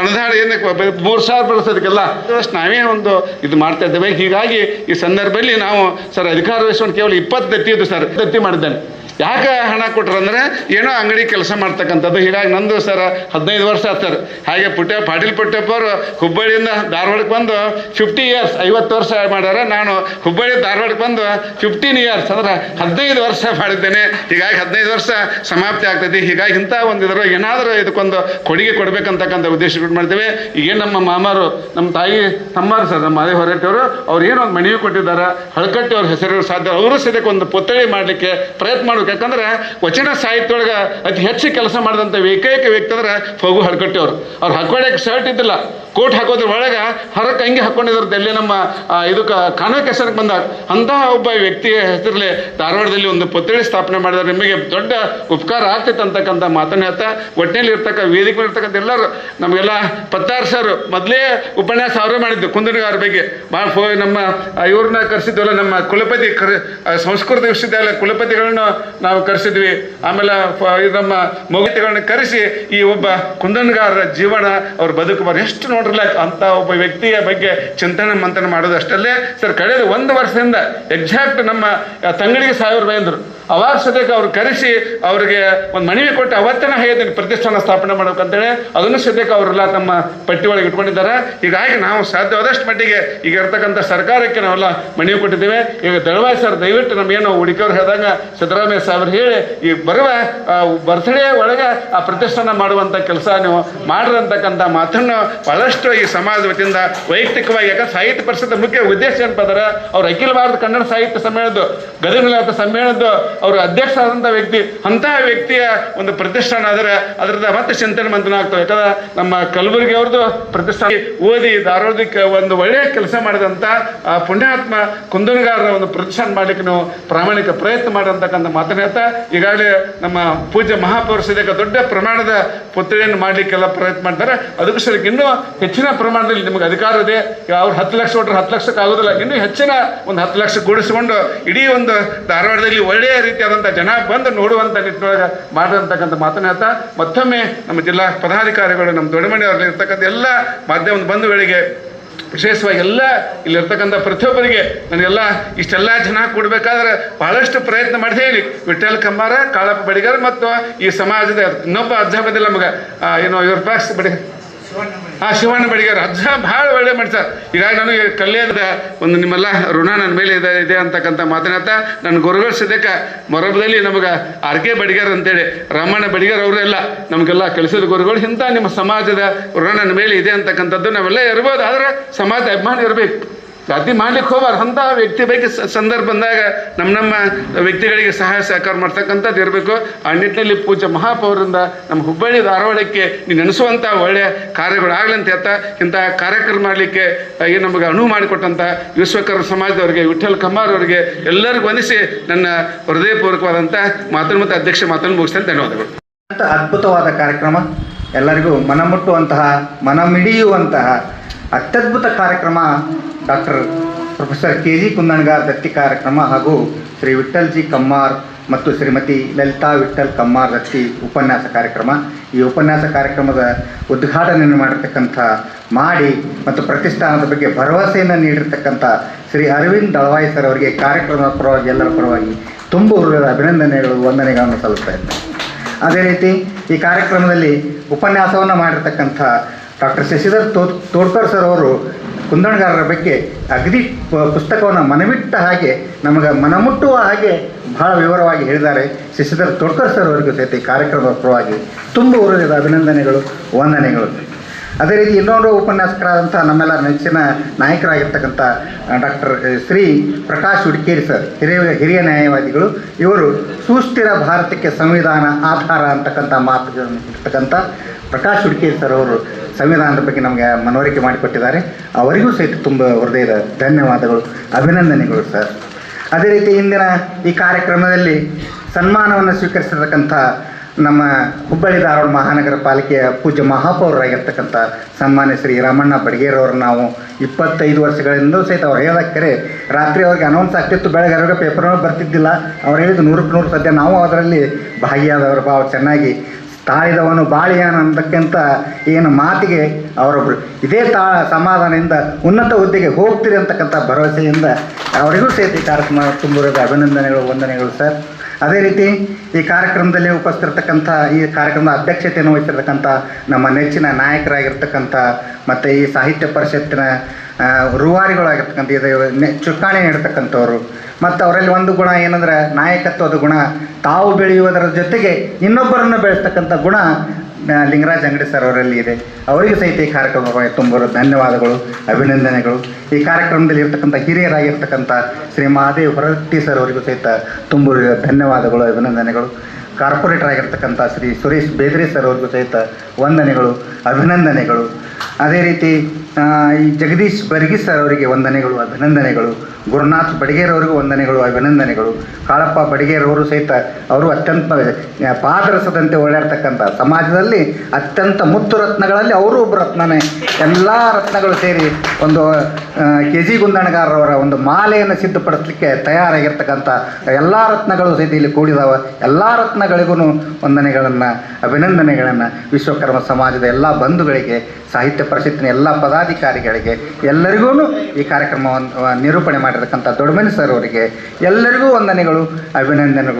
ಅನುದಾನ ಏನಕ್ಕೆ ಮೂರು ಸಾವಿರ ಬರ್ತದಕ್ಕೆಲ್ಲ ಅಷ್ಟು ನಾವೇ ಒಂದು ಇದು ಮಾಡ್ತಾ ಇದ್ದೇವೆ. ಹೀಗಾಗಿ ಈ ಸಂದರ್ಭದಲ್ಲಿ ನಾವು ಸರ್, ಅಧಿಕಾರ ವಹಿಸ್ಕೊಂಡು ಕೇವಲ ಇಪ್ಪತ್ತು ದತ್ತಿ ಇದ್ದು ಸರ್, ದತ್ತಿ ಮಾಡಿದ್ದಾನೆ. ಯಾಕೆ ಹಣ ಕೊಟ್ರು ಅಂದರೆ ಏನೋ ಅಂಗಡಿ ಕೆಲಸ ಮಾಡ್ತಕ್ಕಂಥದ್ದು. ಹೀಗಾಗಿ ನಂದು ಸರ್ ಹದಿನೈದು ವರ್ಷ ಆಗ್ತಾರೆ ಹಾಗೆ ಪುಟ್ಟ ಪಾಟೀಲ್ ಪುಟ್ಟಪ್ಪ ಅವರು ಹುಬ್ಬಳ್ಳಿಯಿಂದ ಧಾರವಾಡಕ್ಕೆ ಬಂದು ಫಿಫ್ಟಿ ಇಯರ್ಸ್ ಐವತ್ತು ವರ್ಷ ಮಾಡ್ಯಾರ. ನಾನು ಹುಬ್ಬಳ್ಳಿ ಧಾರವಾಡಕ್ಕೆ ಬಂದು ಫಿಫ್ಟೀನ್ ಇಯರ್ಸ್ ಅಂದ್ರೆ ಹದಿನೈದು ವರ್ಷ ಮಾಡಿದ್ದೇನೆ. ಹೀಗಾಗಿ ಹದಿನೈದು ವರ್ಷ ಸಮಾಪ್ತಿ ಆಗ್ತೈತಿ. ಹೀಗಾಗಿ ಇಂಥ ಒಂದು ಇದ್ರ ಏನಾದರೂ ಇದಕ್ಕೊಂದು ಕೊಡುಗೆ ಕೊಡಬೇಕಂತಕ್ಕಂಥ ಉದ್ದೇಶ ಮಾಡ್ತೇವೆ. ಈಗ ನಮ್ಮ ಮಾಮಾರು, ನಮ್ಮ ತಾಯಿ, ತಮ್ಮಾರು ಸರ್, ನಮ್ಮ ಮಾದೇ ಹೊರಟವರು ಅವ್ರು ಏನೋ ಒಂದು ಮನವಿ ಕೊಟ್ಟಿದ್ದಾರೆ. ಹಳಕಟ್ಟಿ ಅವ್ರ ಹೆಸರು ಸಾಧ್ಯ ಅವರು ಒಂದು ಪುತ್ಥಳಿ ಮಾಡಲಿಕ್ಕೆ ಪ್ರಯತ್ನ ಮಾಡ್ಬೇಕು ಯಾಕಂದ್ರೆ ವಚನ ಸಾಹಿತ್ಯ ಒಳಗೆ ಅತಿ ಹೆಚ್ಚು ಕೆಲಸ ಮಾಡಿದಂಥ ಏಕೈಕ ವ್ಯಕ್ತಿ ಅಂದ್ರೆ ಫಗು ಅವರು ಅವ್ರು ಹಾಕೊಳ್ಳೋಕೆ ಶರ್ಟ್ ಇದ್ದಿಲ್ಲ. ಕೋಟ್ ಹಾಕೋದ್ರ ಒಳಗೆ ಹೊರಕ್ ಹಂಗೆ ಹಾಕೊಂಡಿದ್ರು ಎಲ್ಲಿ ನಮ್ಮ ಇದಕ್ಕೆ ಇದಕ್ಕೆ ಕೆಸರಕ್ಕೆ ಬಂದಾಗ ಅಂತಹ ಒಬ್ಬ ವ್ಯಕ್ತಿಯ ಹೆಸರಲ್ಲಿ ಧಾರವಾಡದಲ್ಲಿ ಒಂದು ಪುತ್ಥಳಿ ಸ್ಥಾಪನೆ ಮಾಡಿದ್ರೆ ನಿಮಗೆ ದೊಡ್ಡ ಉಪಕಾರ ಆಗ್ತೈತೆ ಅಂತಕ್ಕಂಥ ಮಾತನ್ನ ಹೇಳ್ತಾ ಒಟ್ಟಿನಲ್ಲಿ ಇರ್ತಕ್ಕ, ವೇದಿಕೆ ಇರ್ತಕ್ಕಂಥ ಎಲ್ಲರೂ ನಮಗೆಲ್ಲ ಪತ್ತಾರು ಸರ್ ಮೊದಲೇ ಉಪನ್ಯಾಸ ಅವರೇ ಮಾಡಿದ್ದು ಕುಂದನಗಾರ ಬಗ್ಗೆ. ಭಾಳ ನಮ್ಮ ಇವ್ರನ್ನ ಕರೆಸಿದ್ವಲ್ಲ ನಮ್ಮ ಕುಲಪತಿ ಕರ್ ಸಂಸ್ಕೃತ ವಿಶ್ವವಿದ್ಯಾಲಯ ಕುಲಪತಿಗಳನ್ನ ನಾವು ಕರೆಸಿದ್ವಿ. ಆಮೇಲೆ ನಮ್ಮ ಮೊಗತಿಗಳನ್ನ ಕರೆಸಿ ಈ ಒಬ್ಬ ಕುಂದನಗಾರರ ಜೀವನ ಅವ್ರ ಬದುಕು ಬರ ಎಷ್ಟು ನೋಡ್ರಲ್ಲ ಅಂತ ಒಬ್ಬ ವ್ಯಕ್ತಿಯ ಬಗ್ಗೆ ಚಿಂತನೆ ಮಂಥನ ಮಾಡೋದು ಅಷ್ಟಲ್ಲೇ ಸರ್ ಕಳೆದ ಒಂದು ವರ್ಷದಿಂದ ಎಕ್ಸಾಕ್ಟ್ ನಮ್ಮ ತಂಗಡಿಗೆ ಸಾವಿರ ರೂಪಾಯಿ ಅಂದರು ಅವಾಗ ಸದ್ಯಕ್ಕೆ ಅವ್ರು ಕರೆಸಿ ಅವರಿಗೆ ಒಂದು ಮನವಿ ಕೊಟ್ಟು ಅವತ್ತನ ಹೇಳಿದ್ದೀನಿ ಪ್ರತಿಷ್ಠಾನ ಸ್ಥಾಪನೆ ಮಾಡ್ಬೇಕಂತೇಳಿ ಅದನ್ನು ಸದ್ಯಕ್ಕೆ ಅವರೆಲ್ಲ ತಮ್ಮ ಪಟ್ಟಿ ಒಳಗೆ ಇಟ್ಕೊಂಡಿದ್ದಾರೆ. ಹೀಗಾಗಿ ನಾವು ಸಾಧ್ಯವಾದಷ್ಟು ಮಟ್ಟಿಗೆ ಈಗ ಇರ್ತಕ್ಕಂಥ ಸರ್ಕಾರಕ್ಕೆ ನಾವೆಲ್ಲ ಮನವಿ ಕೊಟ್ಟಿದ್ದೇವೆ. ಈಗ ದಳವಾಯಿ ಸರ್, ದಯವಿಟ್ಟು ನಮಗೇನು ಹುಡುಕಿಯವ್ರು ಹೇಳಿದಾಗ ಸಿದ್ದರಾಮಯ್ಯ ಸಾಹೇಬ್ರು ಹೇಳಿ, ಈ ಬರುವ ಬರ್ತ್ಡೇ ಒಳಗೆ ಆ ಪ್ರತಿಷ್ಠಾನ ಮಾಡುವಂಥ ಕೆಲಸ ನೀವು ಮಾಡ್ರಿ ಅಂತಕ್ಕಂಥ ಮಾತನ್ನು ಬಹಳಷ್ಟು ಈ ಸಮಾಜದ ವತಿಯಿಂದ ವೈಯಕ್ತಿಕವಾಗಿ, ಯಾಕಂದ್ರೆ ಸಾಹಿತ್ಯ ಪರಿಷತ್ ಮುಖ್ಯ ಉದ್ದೇಶ ಏನಪ್ಪ ಅಂದ್ರೆ ಅವ್ರು ಅಖಿಲ ಭಾರತ ಕನ್ನಡ ಸಾಹಿತ್ಯ ಸಮ್ಮೇಳನದ್ದು, ಗದಗ ಸಮ್ಮೇಳನದ್ದು ಅವರು ಅಧ್ಯಕ್ಷ ಆದಂಥ ವ್ಯಕ್ತಿ, ಅಂತಹ ವ್ಯಕ್ತಿಯ ಒಂದು ಪ್ರತಿಷ್ಠಾನ ಆದರೆ ಅದರದ ಮತ್ತೆ ಚಿಂತನೆ ಮಂಥನ ಆಗ್ತವೆ ಯಾಕಂದ್ರೆ ನಮ್ಮ ಕಲಬುರಗಿ ಅವ್ರದ್ದು ಪ್ರತಿಷ್ಠಾನ ಓದಿ ಧಾರವಾಡಕ್ಕೆ ಒಂದು ಒಳ್ಳೆಯ ಕೆಲಸ ಮಾಡಿದಂಥ ಆ ಪುಣ್ಯಾತ್ಮ ಕುಂದನಗಾರರ ಒಂದು ಪ್ರತಿಷ್ಠಾನ ಮಾಡಲಿಕ್ಕೆ ನಾವು ಪ್ರಾಮಾಣಿಕ ಪ್ರಯತ್ನ ಮಾಡಂತಕ್ಕಂಥ ಮಾತನ್ನ ಈಗಾಗಲೇ ನಮ್ಮ ಪೂಜ್ಯ ಮಹಾಪೌರಸದಕ್ಕೆ ದೊಡ್ಡ ಪ್ರಮಾಣದ ಪುತ್ರಿಯನ್ನು ಮಾಡಲಿಕ್ಕೆಲ್ಲ ಪ್ರಯತ್ನ ಮಾಡ್ತಾರೆ. ಅದಕ್ಕೂ ಸರಿ ಇನ್ನೂ ಹೆಚ್ಚಿನ ಪ್ರಮಾಣದಲ್ಲಿ ನಿಮಗೆ ಅಧಿಕಾರ ಇದೆ. ಅವ್ರು ಹತ್ತು ಲಕ್ಷ ಕೊಟ್ಟರೆ ಹತ್ತು ಲಕ್ಷಕ್ಕೆ ಆಗೋದಿಲ್ಲ. ಇನ್ನೂ ಹೆಚ್ಚಿನ ಒಂದು ಹತ್ತು ಲಕ್ಷ ಕೂಡಿಸಿಕೊಂಡು ಇಡೀ ಒಂದು ಧಾರವಾಡದಲ್ಲಿ ಒಳ್ಳೆಯ ರೀತಿಯಾದಂಥ ಜನ ಬಂದು ನೋಡುವಂಥ ನಿಟ್ಟಿನೊಳಗೆ ಮಾಡಿರ್ತಕ್ಕಂಥ ಮಾತನ್ನು ಹೇಳ್ತಾ, ಮತ್ತೊಮ್ಮೆ ನಮ್ಮ ಜಿಲ್ಲಾ ಪದಾಧಿಕಾರಿಗಳು, ನಮ್ಮ ದೊಡ್ಡಮನೆಯವರಲ್ಲಿ ಇರ್ತಕ್ಕಂಥ ಎಲ್ಲ ಮಾಧ್ಯಮದ ಬಂಧುಗಳಿಗೆ ವಿಶೇಷವಾಗಿ ಎಲ್ಲ ಇಲ್ಲಿರ್ತಕ್ಕಂಥ ಪ್ರತಿಯೊಬ್ಬರಿಗೆ ನನಗೆಲ್ಲ ಇಷ್ಟೆಲ್ಲ ಜನ ಕೊಡಬೇಕಾದ್ರೆ ಬಹಳಷ್ಟು ಪ್ರಯತ್ನ ಮಾಡಿ ಹೇಳಿ ವಿಠಲ್ ಕಮ್ಮಾರ, ಕಾಳಪ್ಪ ಬಡಿಗಾರ ಮತ್ತು ಈ ಸಮಾಜದ ಇನ್ನೊಬ್ಬ ಅಜ್ಜ ಬಂದಿಲ್ಲ ನಮಗೆ ಏನೋ, ಇವ್ರ ಪ್ಯಾಕ್ಸ್ ಬಡಿ ಆ ಶಿವಣ್ಣ ಬಡಿಗಾರ ಅಜ್ಜ ಭಾಳ ಒಳ್ಳೆ ಮಾಡ್ತಾರೆ ಹೀಗಾಗಿ ನನಗೆ ಕಲ್ಯಾಣದ ಒಂದು ನಿಮ್ಮೆಲ್ಲ ಋಣ ನನ್ನ ಮೇಲೆ ಇದೆ ಇದೆ ಅಂತಕ್ಕಂಥ ಮಾತನಾಡ್ತಾ ನನ್ನ ಗುರುಗಳು ಸದ್ಯಕ್ಕೆ ಮೊರಬದಲ್ಲಿ ನಮಗೆ ಆರ್ ಕೆ ಬಡಿಗಾರ್ ಅಂತೇಳಿ, ರಾಮಣ್ಣ ಬಡಿಗಾರ್ ಅವರೆಲ್ಲ ನಮಗೆಲ್ಲ ಕಲಿಸಿದ ಗುರುಗಳು ಇಂಥ ನಿಮ್ಮ ಸಮಾಜದ ಋಣ ನನ್ನ ಮೇಲೆ ಇದೆ ಅಂತಕ್ಕಂಥದ್ದು ನಾವೆಲ್ಲ ಇರ್ಬೋದು. ಆದರೆ ಸಮಾಜ ಅಭಿಮಾನ ಇರಬೇಕು. ಜಾತಿ ಮಾಡ್ಲಿಕ್ಕೆ ಹೋಗ್ಬಾರ್ದು. ಅಂತಹ ವ್ಯಕ್ತಿ ಬಗ್ಗೆ ಸಂದರ್ಭ ಬಂದಾಗ ನಮ್ಮ ನಮ್ಮ ವ್ಯಕ್ತಿಗಳಿಗೆ ಸಹಾಯ ಸಹಕಾರ ಮಾಡ್ತಕ್ಕಂಥದ್ದು ಇರಬೇಕು. ಆ ನಿಟ್ಟಿನಲ್ಲಿ ಪೂಜೆ ಮಹಾಪೌರಿಂದ ನಮ್ಮ ಹುಬ್ಬಳ್ಳಿ ಧಾರವಾಡಕ್ಕೆ ನೆನೆಸುವಂಥ ಒಳ್ಳೆಯ ಕಾರ್ಯಗಳು ಅಂತ ಹೇಳ್ತಾ, ಇಂಥ ಕಾರ್ಯಕ್ರಮ ಮಾಡಲಿಕ್ಕೆ ಏನು ನಮಗೆ ಅನುವು ಮಾಡಿಕೊಟ್ಟಂಥ ವಿಶ್ವಕರ್ಮ ಸಮಾಜದವರಿಗೆ ವಿಠಲ್ ಕಮ್ಮಾರ್ ಅವರಿಗೆ ಎಲ್ಲರಿಗೂ ವಂದಿಸಿ ನನ್ನ ಹೃದಯಪೂರ್ವಕವಾದಂಥ ಮಾತನ್ನು ಮತ್ತು ಅಧ್ಯಕ್ಷ ಮಾತನ್ನು ಮುಗಿಸ್ತೇನೆ. ಧನ್ಯವಾದಗಳು. ಅಂತ ಅದ್ಭುತವಾದ ಕಾರ್ಯಕ್ರಮ. ಎಲ್ಲರಿಗೂ ಮನಮುಟ್ಟುವಂತಹ, ಮನಮಿಡಿಯುವಂತಹ ಅತ್ಯದ್ಭುತ ಕಾರ್ಯಕ್ರಮ doctor professor K G Kundanagar ದತ್ತಿ ಕಾರ್ಯಕ್ರಮ ಹಾಗೂ ಶ್ರೀ ವಿಠಲ್ ಜಿ ಕಮ್ಮಾರ್ ಮತ್ತು ಶ್ರೀಮತಿ ಲಲಿತಾ ವಿಠಲ್ ಕಮ್ಮಾರ್ ದತ್ತಿ ಉಪನ್ಯಾಸ ಕಾರ್ಯಕ್ರಮ. ಈ ಉಪನ್ಯಾಸ ಕಾರ್ಯಕ್ರಮದ ಉದ್ಘಾಟನೆಯನ್ನು ಮಾಡಿರ್ತಕ್ಕಂಥ ಮಾಡಿ ಮತ್ತು ಪ್ರತಿಷ್ಠಾನದ ಬಗ್ಗೆ ಭರವಸೆಯನ್ನು ನೀಡಿರ್ತಕ್ಕಂಥ ಶ್ರೀ ಅರವಿಂದ್ ದಳವಾಯಿ ಸರ್ ಅವರಿಗೆ ಕಾರ್ಯಕ್ರಮದ ಪರವಾಗಿ ಎಲ್ಲರ ಪರವಾಗಿ ತುಂಬ ಹೃದಯದ ಅಭಿನಂದನೆಗಳು ವಂದನೆಗಳನ್ನು ಸಲ್ಲಿಸ್ತಾ ಇದ್ದೆ ಅದೇ ರೀತಿ ಈ ಕಾರ್ಯಕ್ರಮದಲ್ಲಿ ಉಪನ್ಯಾಸವನ್ನು ಮಾಡಿರ್ತಕ್ಕಂಥ ಡಾಕ್ಟರ್ ಶಶಿಧರ್ ತೋ ತೋಡ್ಕರ್ ಸರ್ ಅವರು ಕುಂದಣಗಾರರ ಬಗ್ಗೆ ಅಗದಿ ಪುಸ್ತಕವನ್ನು ಮನವಿಟ್ಟ ಹಾಗೆ ನಮಗೆ ಮನಮುಟ್ಟುವ ಹಾಗೆ ಬಹಳ ವಿವರವಾಗಿ ಹೇಳಿದ್ದಾರೆ. ಶಶಿಧರ್ ತೊಡ್ಕರ್ ಸರ್ ಅವರಿಗೂ ಸಹಿತ ಕಾರ್ಯಕ್ರಮದ ಪರವಾಗಿ ತುಂಬ ಹೃದಯದ ಅಭಿನಂದನೆಗಳು, ವಂದನೆಗಳು. ಅದೇ ರೀತಿ ಇನ್ನೊಂದು ಉಪನ್ಯಾಸಕರಾದಂಥ ನಮ್ಮೆಲ್ಲ ನೆಚ್ಚಿನ ನಾಯಕರಾಗಿರ್ತಕ್ಕಂಥ ಡಾಕ್ಟರ್ ಶ್ರೀ ಪ್ರಕಾಶ್ ಹುಡುಕೇರಿ ಸರ್ ಹಿರಿಯ ಹಿರಿಯ ನ್ಯಾಯವಾದಿಗಳು. ಇವರು ಸುಸ್ಥಿರ ಭಾರತಕ್ಕೆ ಸಂವಿಧಾನ ಆಧಾರ ಅಂತಕ್ಕಂಥ ಮಾತುಗಳನ್ನು ಇರ್ತಕ್ಕಂಥ ಪ್ರಕಾಶ್ ಹುಡ್ಕೇರಿ ಸರ್ ಅವರು ಸಂವಿಧಾನದ ಬಗ್ಗೆ ನಮಗೆ ಮನವರಿಕೆ ಮಾಡಿಕೊಟ್ಟಿದ್ದಾರೆ. ಅವರಿಗೂ ಸಹಿತ ತುಂಬ ಹೃದಯದ ಧನ್ಯವಾದಗಳು, ಅಭಿನಂದನೆಗಳು ಸರ್. ಅದೇ ರೀತಿ ಇಂದಿನ ಈ ಕಾರ್ಯಕ್ರಮದಲ್ಲಿ ಸನ್ಮಾನವನ್ನು ಸ್ವೀಕರಿಸಿರ್ತಕ್ಕಂಥ ನಮ್ಮ ಹುಬ್ಬಳ್ಳಿ ಧಾರವಾಡ ಮಹಾನಗರ ಪಾಲಿಕೆಯ ಪೂಜ್ಯ ಮಹಾಪೌರರಾಗಿರ್ತಕ್ಕಂಥ ಸನ್ಮಾನ್ಯ ಶ್ರೀ ರಾಮಣ್ಣ ಬಡಗೇರವರು ನಾವು ಇಪ್ಪತ್ತೈದು ವರ್ಷಗಳಿಂದ ಸಹಿತ ಅವ್ರು ಹೇಳಕ್ಕರೆ ರಾತ್ರಿ ಅವ್ರಿಗೆ ಅನೌನ್ಸ್ ಆಗ್ತಿತ್ತು, ಬೆಳಗ್ಗೆ ಅವ್ರಿಗೆ ಪೇಪರ್ನೂ ಬರ್ತಿದ್ದಿಲ್ಲ. ಅವ್ರು ಹೇಳಿದ್ದು ನೂರಕ್ಕೆ ನೂರು ಸದ್ಯ ನಾವು ಅದರಲ್ಲಿ ಭಾಗಿಯಾದವರು ಭಾವ ಚೆನ್ನಾಗಿ ತಾಳಿದವನು ಅಂತಕ್ಕಂಥ ಏನು ಮಾತಿಗೆ ಅವರೊಬ್ಬರು ಇದೇ ತಾ ಸಮಾಧಾನದಿಂದ ಉನ್ನತ ಹುದ್ದೆಗೆ ಹೋಗ್ತೀರಿ ಅಂತಕ್ಕಂಥ ಭರವಸೆಯಿಂದ ಅವರಿಗೂ ಈ ಕಾರ್ಯಕ್ರಮ ತುಂಬಿರೋದು ಅಭಿನಂದನೆಗಳು, ವಂದನೆಗಳು ಸರ್. ಅದೇ ರೀತಿ ಈ ಕಾರ್ಯಕ್ರಮದಲ್ಲಿ ಉಪಸ್ಥಿರತಕ್ಕಂಥ ಈ ಕಾರ್ಯಕ್ರಮದ ಅಧ್ಯಕ್ಷತೆಯನ್ನು ವಹಿಸಿರ್ತಕ್ಕಂಥ ನಮ್ಮ ನೆಚ್ಚಿನ ನಾಯಕರಾಗಿರ್ತಕ್ಕಂಥ ಮತ್ತು ಈ ಸಾಹಿತ್ಯ ಪರಿಷತ್ತಿನ ರೂವಾರಿಗಳಾಗಿರ್ತಕ್ಕಂಥ ಇದು ಚುಕ್ಕಾಣಿ ನೀಡ್ತಕ್ಕಂಥವ್ರು ಮತ್ತು ಅವರಲ್ಲಿ ಒಂದು ಗುಣ ಏನಂದ್ರೆ ನಾಯಕತ್ವದ ಗುಣ. ತಾವು ಬೆಳೆಯುವುದರ ಜೊತೆಗೆ ಇನ್ನೊಬ್ಬರನ್ನು ಬೆಳೆಸ್ತಕ್ಕಂಥ ಗುಣ ಲಿಂಗರಾಜ್ ಅಂಗಡಿ ಸರ್ ಅವರಲ್ಲಿ ಇದೆ. ಅವರಿಗೆ ಸಹಿತ ಈ ಕಾರ್ಯಕ್ರಮ ತುಂಬ ಧನ್ಯವಾದಗಳು, ಅಭಿನಂದನೆಗಳು. ಈ ಕಾರ್ಯಕ್ರಮದಲ್ಲಿ ಇರ್ತಕ್ಕಂಥ ಹಿರಿಯರಾಗಿರ್ತಕ್ಕಂಥ ಶ್ರೀ ಮಹಾದೇವ್ ಹೊರಟ್ಟಿ ಸರ್ ಅವರಿಗೂ ಸಹಿತ ತುಂಬ ಧನ್ಯವಾದಗಳು, ಅಭಿನಂದನೆಗಳು. ಕಾರ್ಪೊರೇಟರ್ ಆಗಿರ್ತಕ್ಕಂಥ ಶ್ರೀ ಸುರೇಶ್ ಬೇದ್ರಿ ಸರ್ ಅವ್ರಿಗೂ ಸಹಿತ ವಂದನೆಗಳು, ಅಭಿನಂದನೆಗಳು. ಅದೇ ರೀತಿ ಈ ಜಗದೀಶ್ ಬರ್ಗಿ ಸರ್ ಅವರಿಗೆ ವಂದನೆಗಳು, ಅಭಿನಂದನೆಗಳು. ಗುರುನಾಥ್ ಬಡಿಗೇರ್ ಅವರಿಗೂ ವಂದನೆಗಳು, ಅಭಿನಂದನೆಗಳು. ಕಾಳಪ್ಪ ಬಡಿಗೇರವರು ಸಹಿತ ಅವರು ಅತ್ಯಂತ ಪಾದರಸದಂತೆ ಓಡಾಡ್ತಕ್ಕಂಥ ಸಮಾಜದಲ್ಲಿ ಅತ್ಯಂತ ಮುತ್ತು ರತ್ನಗಳಲ್ಲಿ ಅವರು ಒಬ್ಬ ರತ್ನನೇ. ಎಲ್ಲ ರತ್ನಗಳು ಸೇರಿ ಒಂದು ಕೆ ಜಿ ಗುಂದಣಗಾರರವರ ಒಂದು ಮಾಲೆಯನ್ನು ಸಿದ್ಧಪಡಿಸಲಿಕ್ಕೆ ತಯಾರಾಗಿರ್ತಕ್ಕಂಥ ಎಲ್ಲ ರತ್ನಗಳು ಸಹಿತ ಇಲ್ಲಿ ಕೂಡಿದಾವೆ. ಎಲ್ಲ ರತ್ನಗಳಿಗೂ ವಂದನೆಗಳನ್ನು, ಅಭಿನಂದನೆಗಳನ್ನು ವಿಶ್ವಕರ್ಮ ಸಮಾಜದ ಎಲ್ಲ ಬಂಧುಗಳಿಗೆ, ಸಾಹಿತ್ಯ ಪರಿಷತ್ತಿನ ಎಲ್ಲ ಪದಾಧಿಕಾರಿಗಳಿಗೆ, ಎಲ್ಲರಿಗೂ ಈ ಕಾರ್ಯಕ್ರಮವನ್ನು ನಿರೂಪಣೆ ಮಾಡಿರತಕ್ಕಂಥ ದೊಡ್ಡಮನಿ ಸರ್ ಅವರಿಗೆ ಎಲ್ಲರಿಗೂ ವಂದನೆಗಳು, ಅಭಿನಂದನೆಗಳು.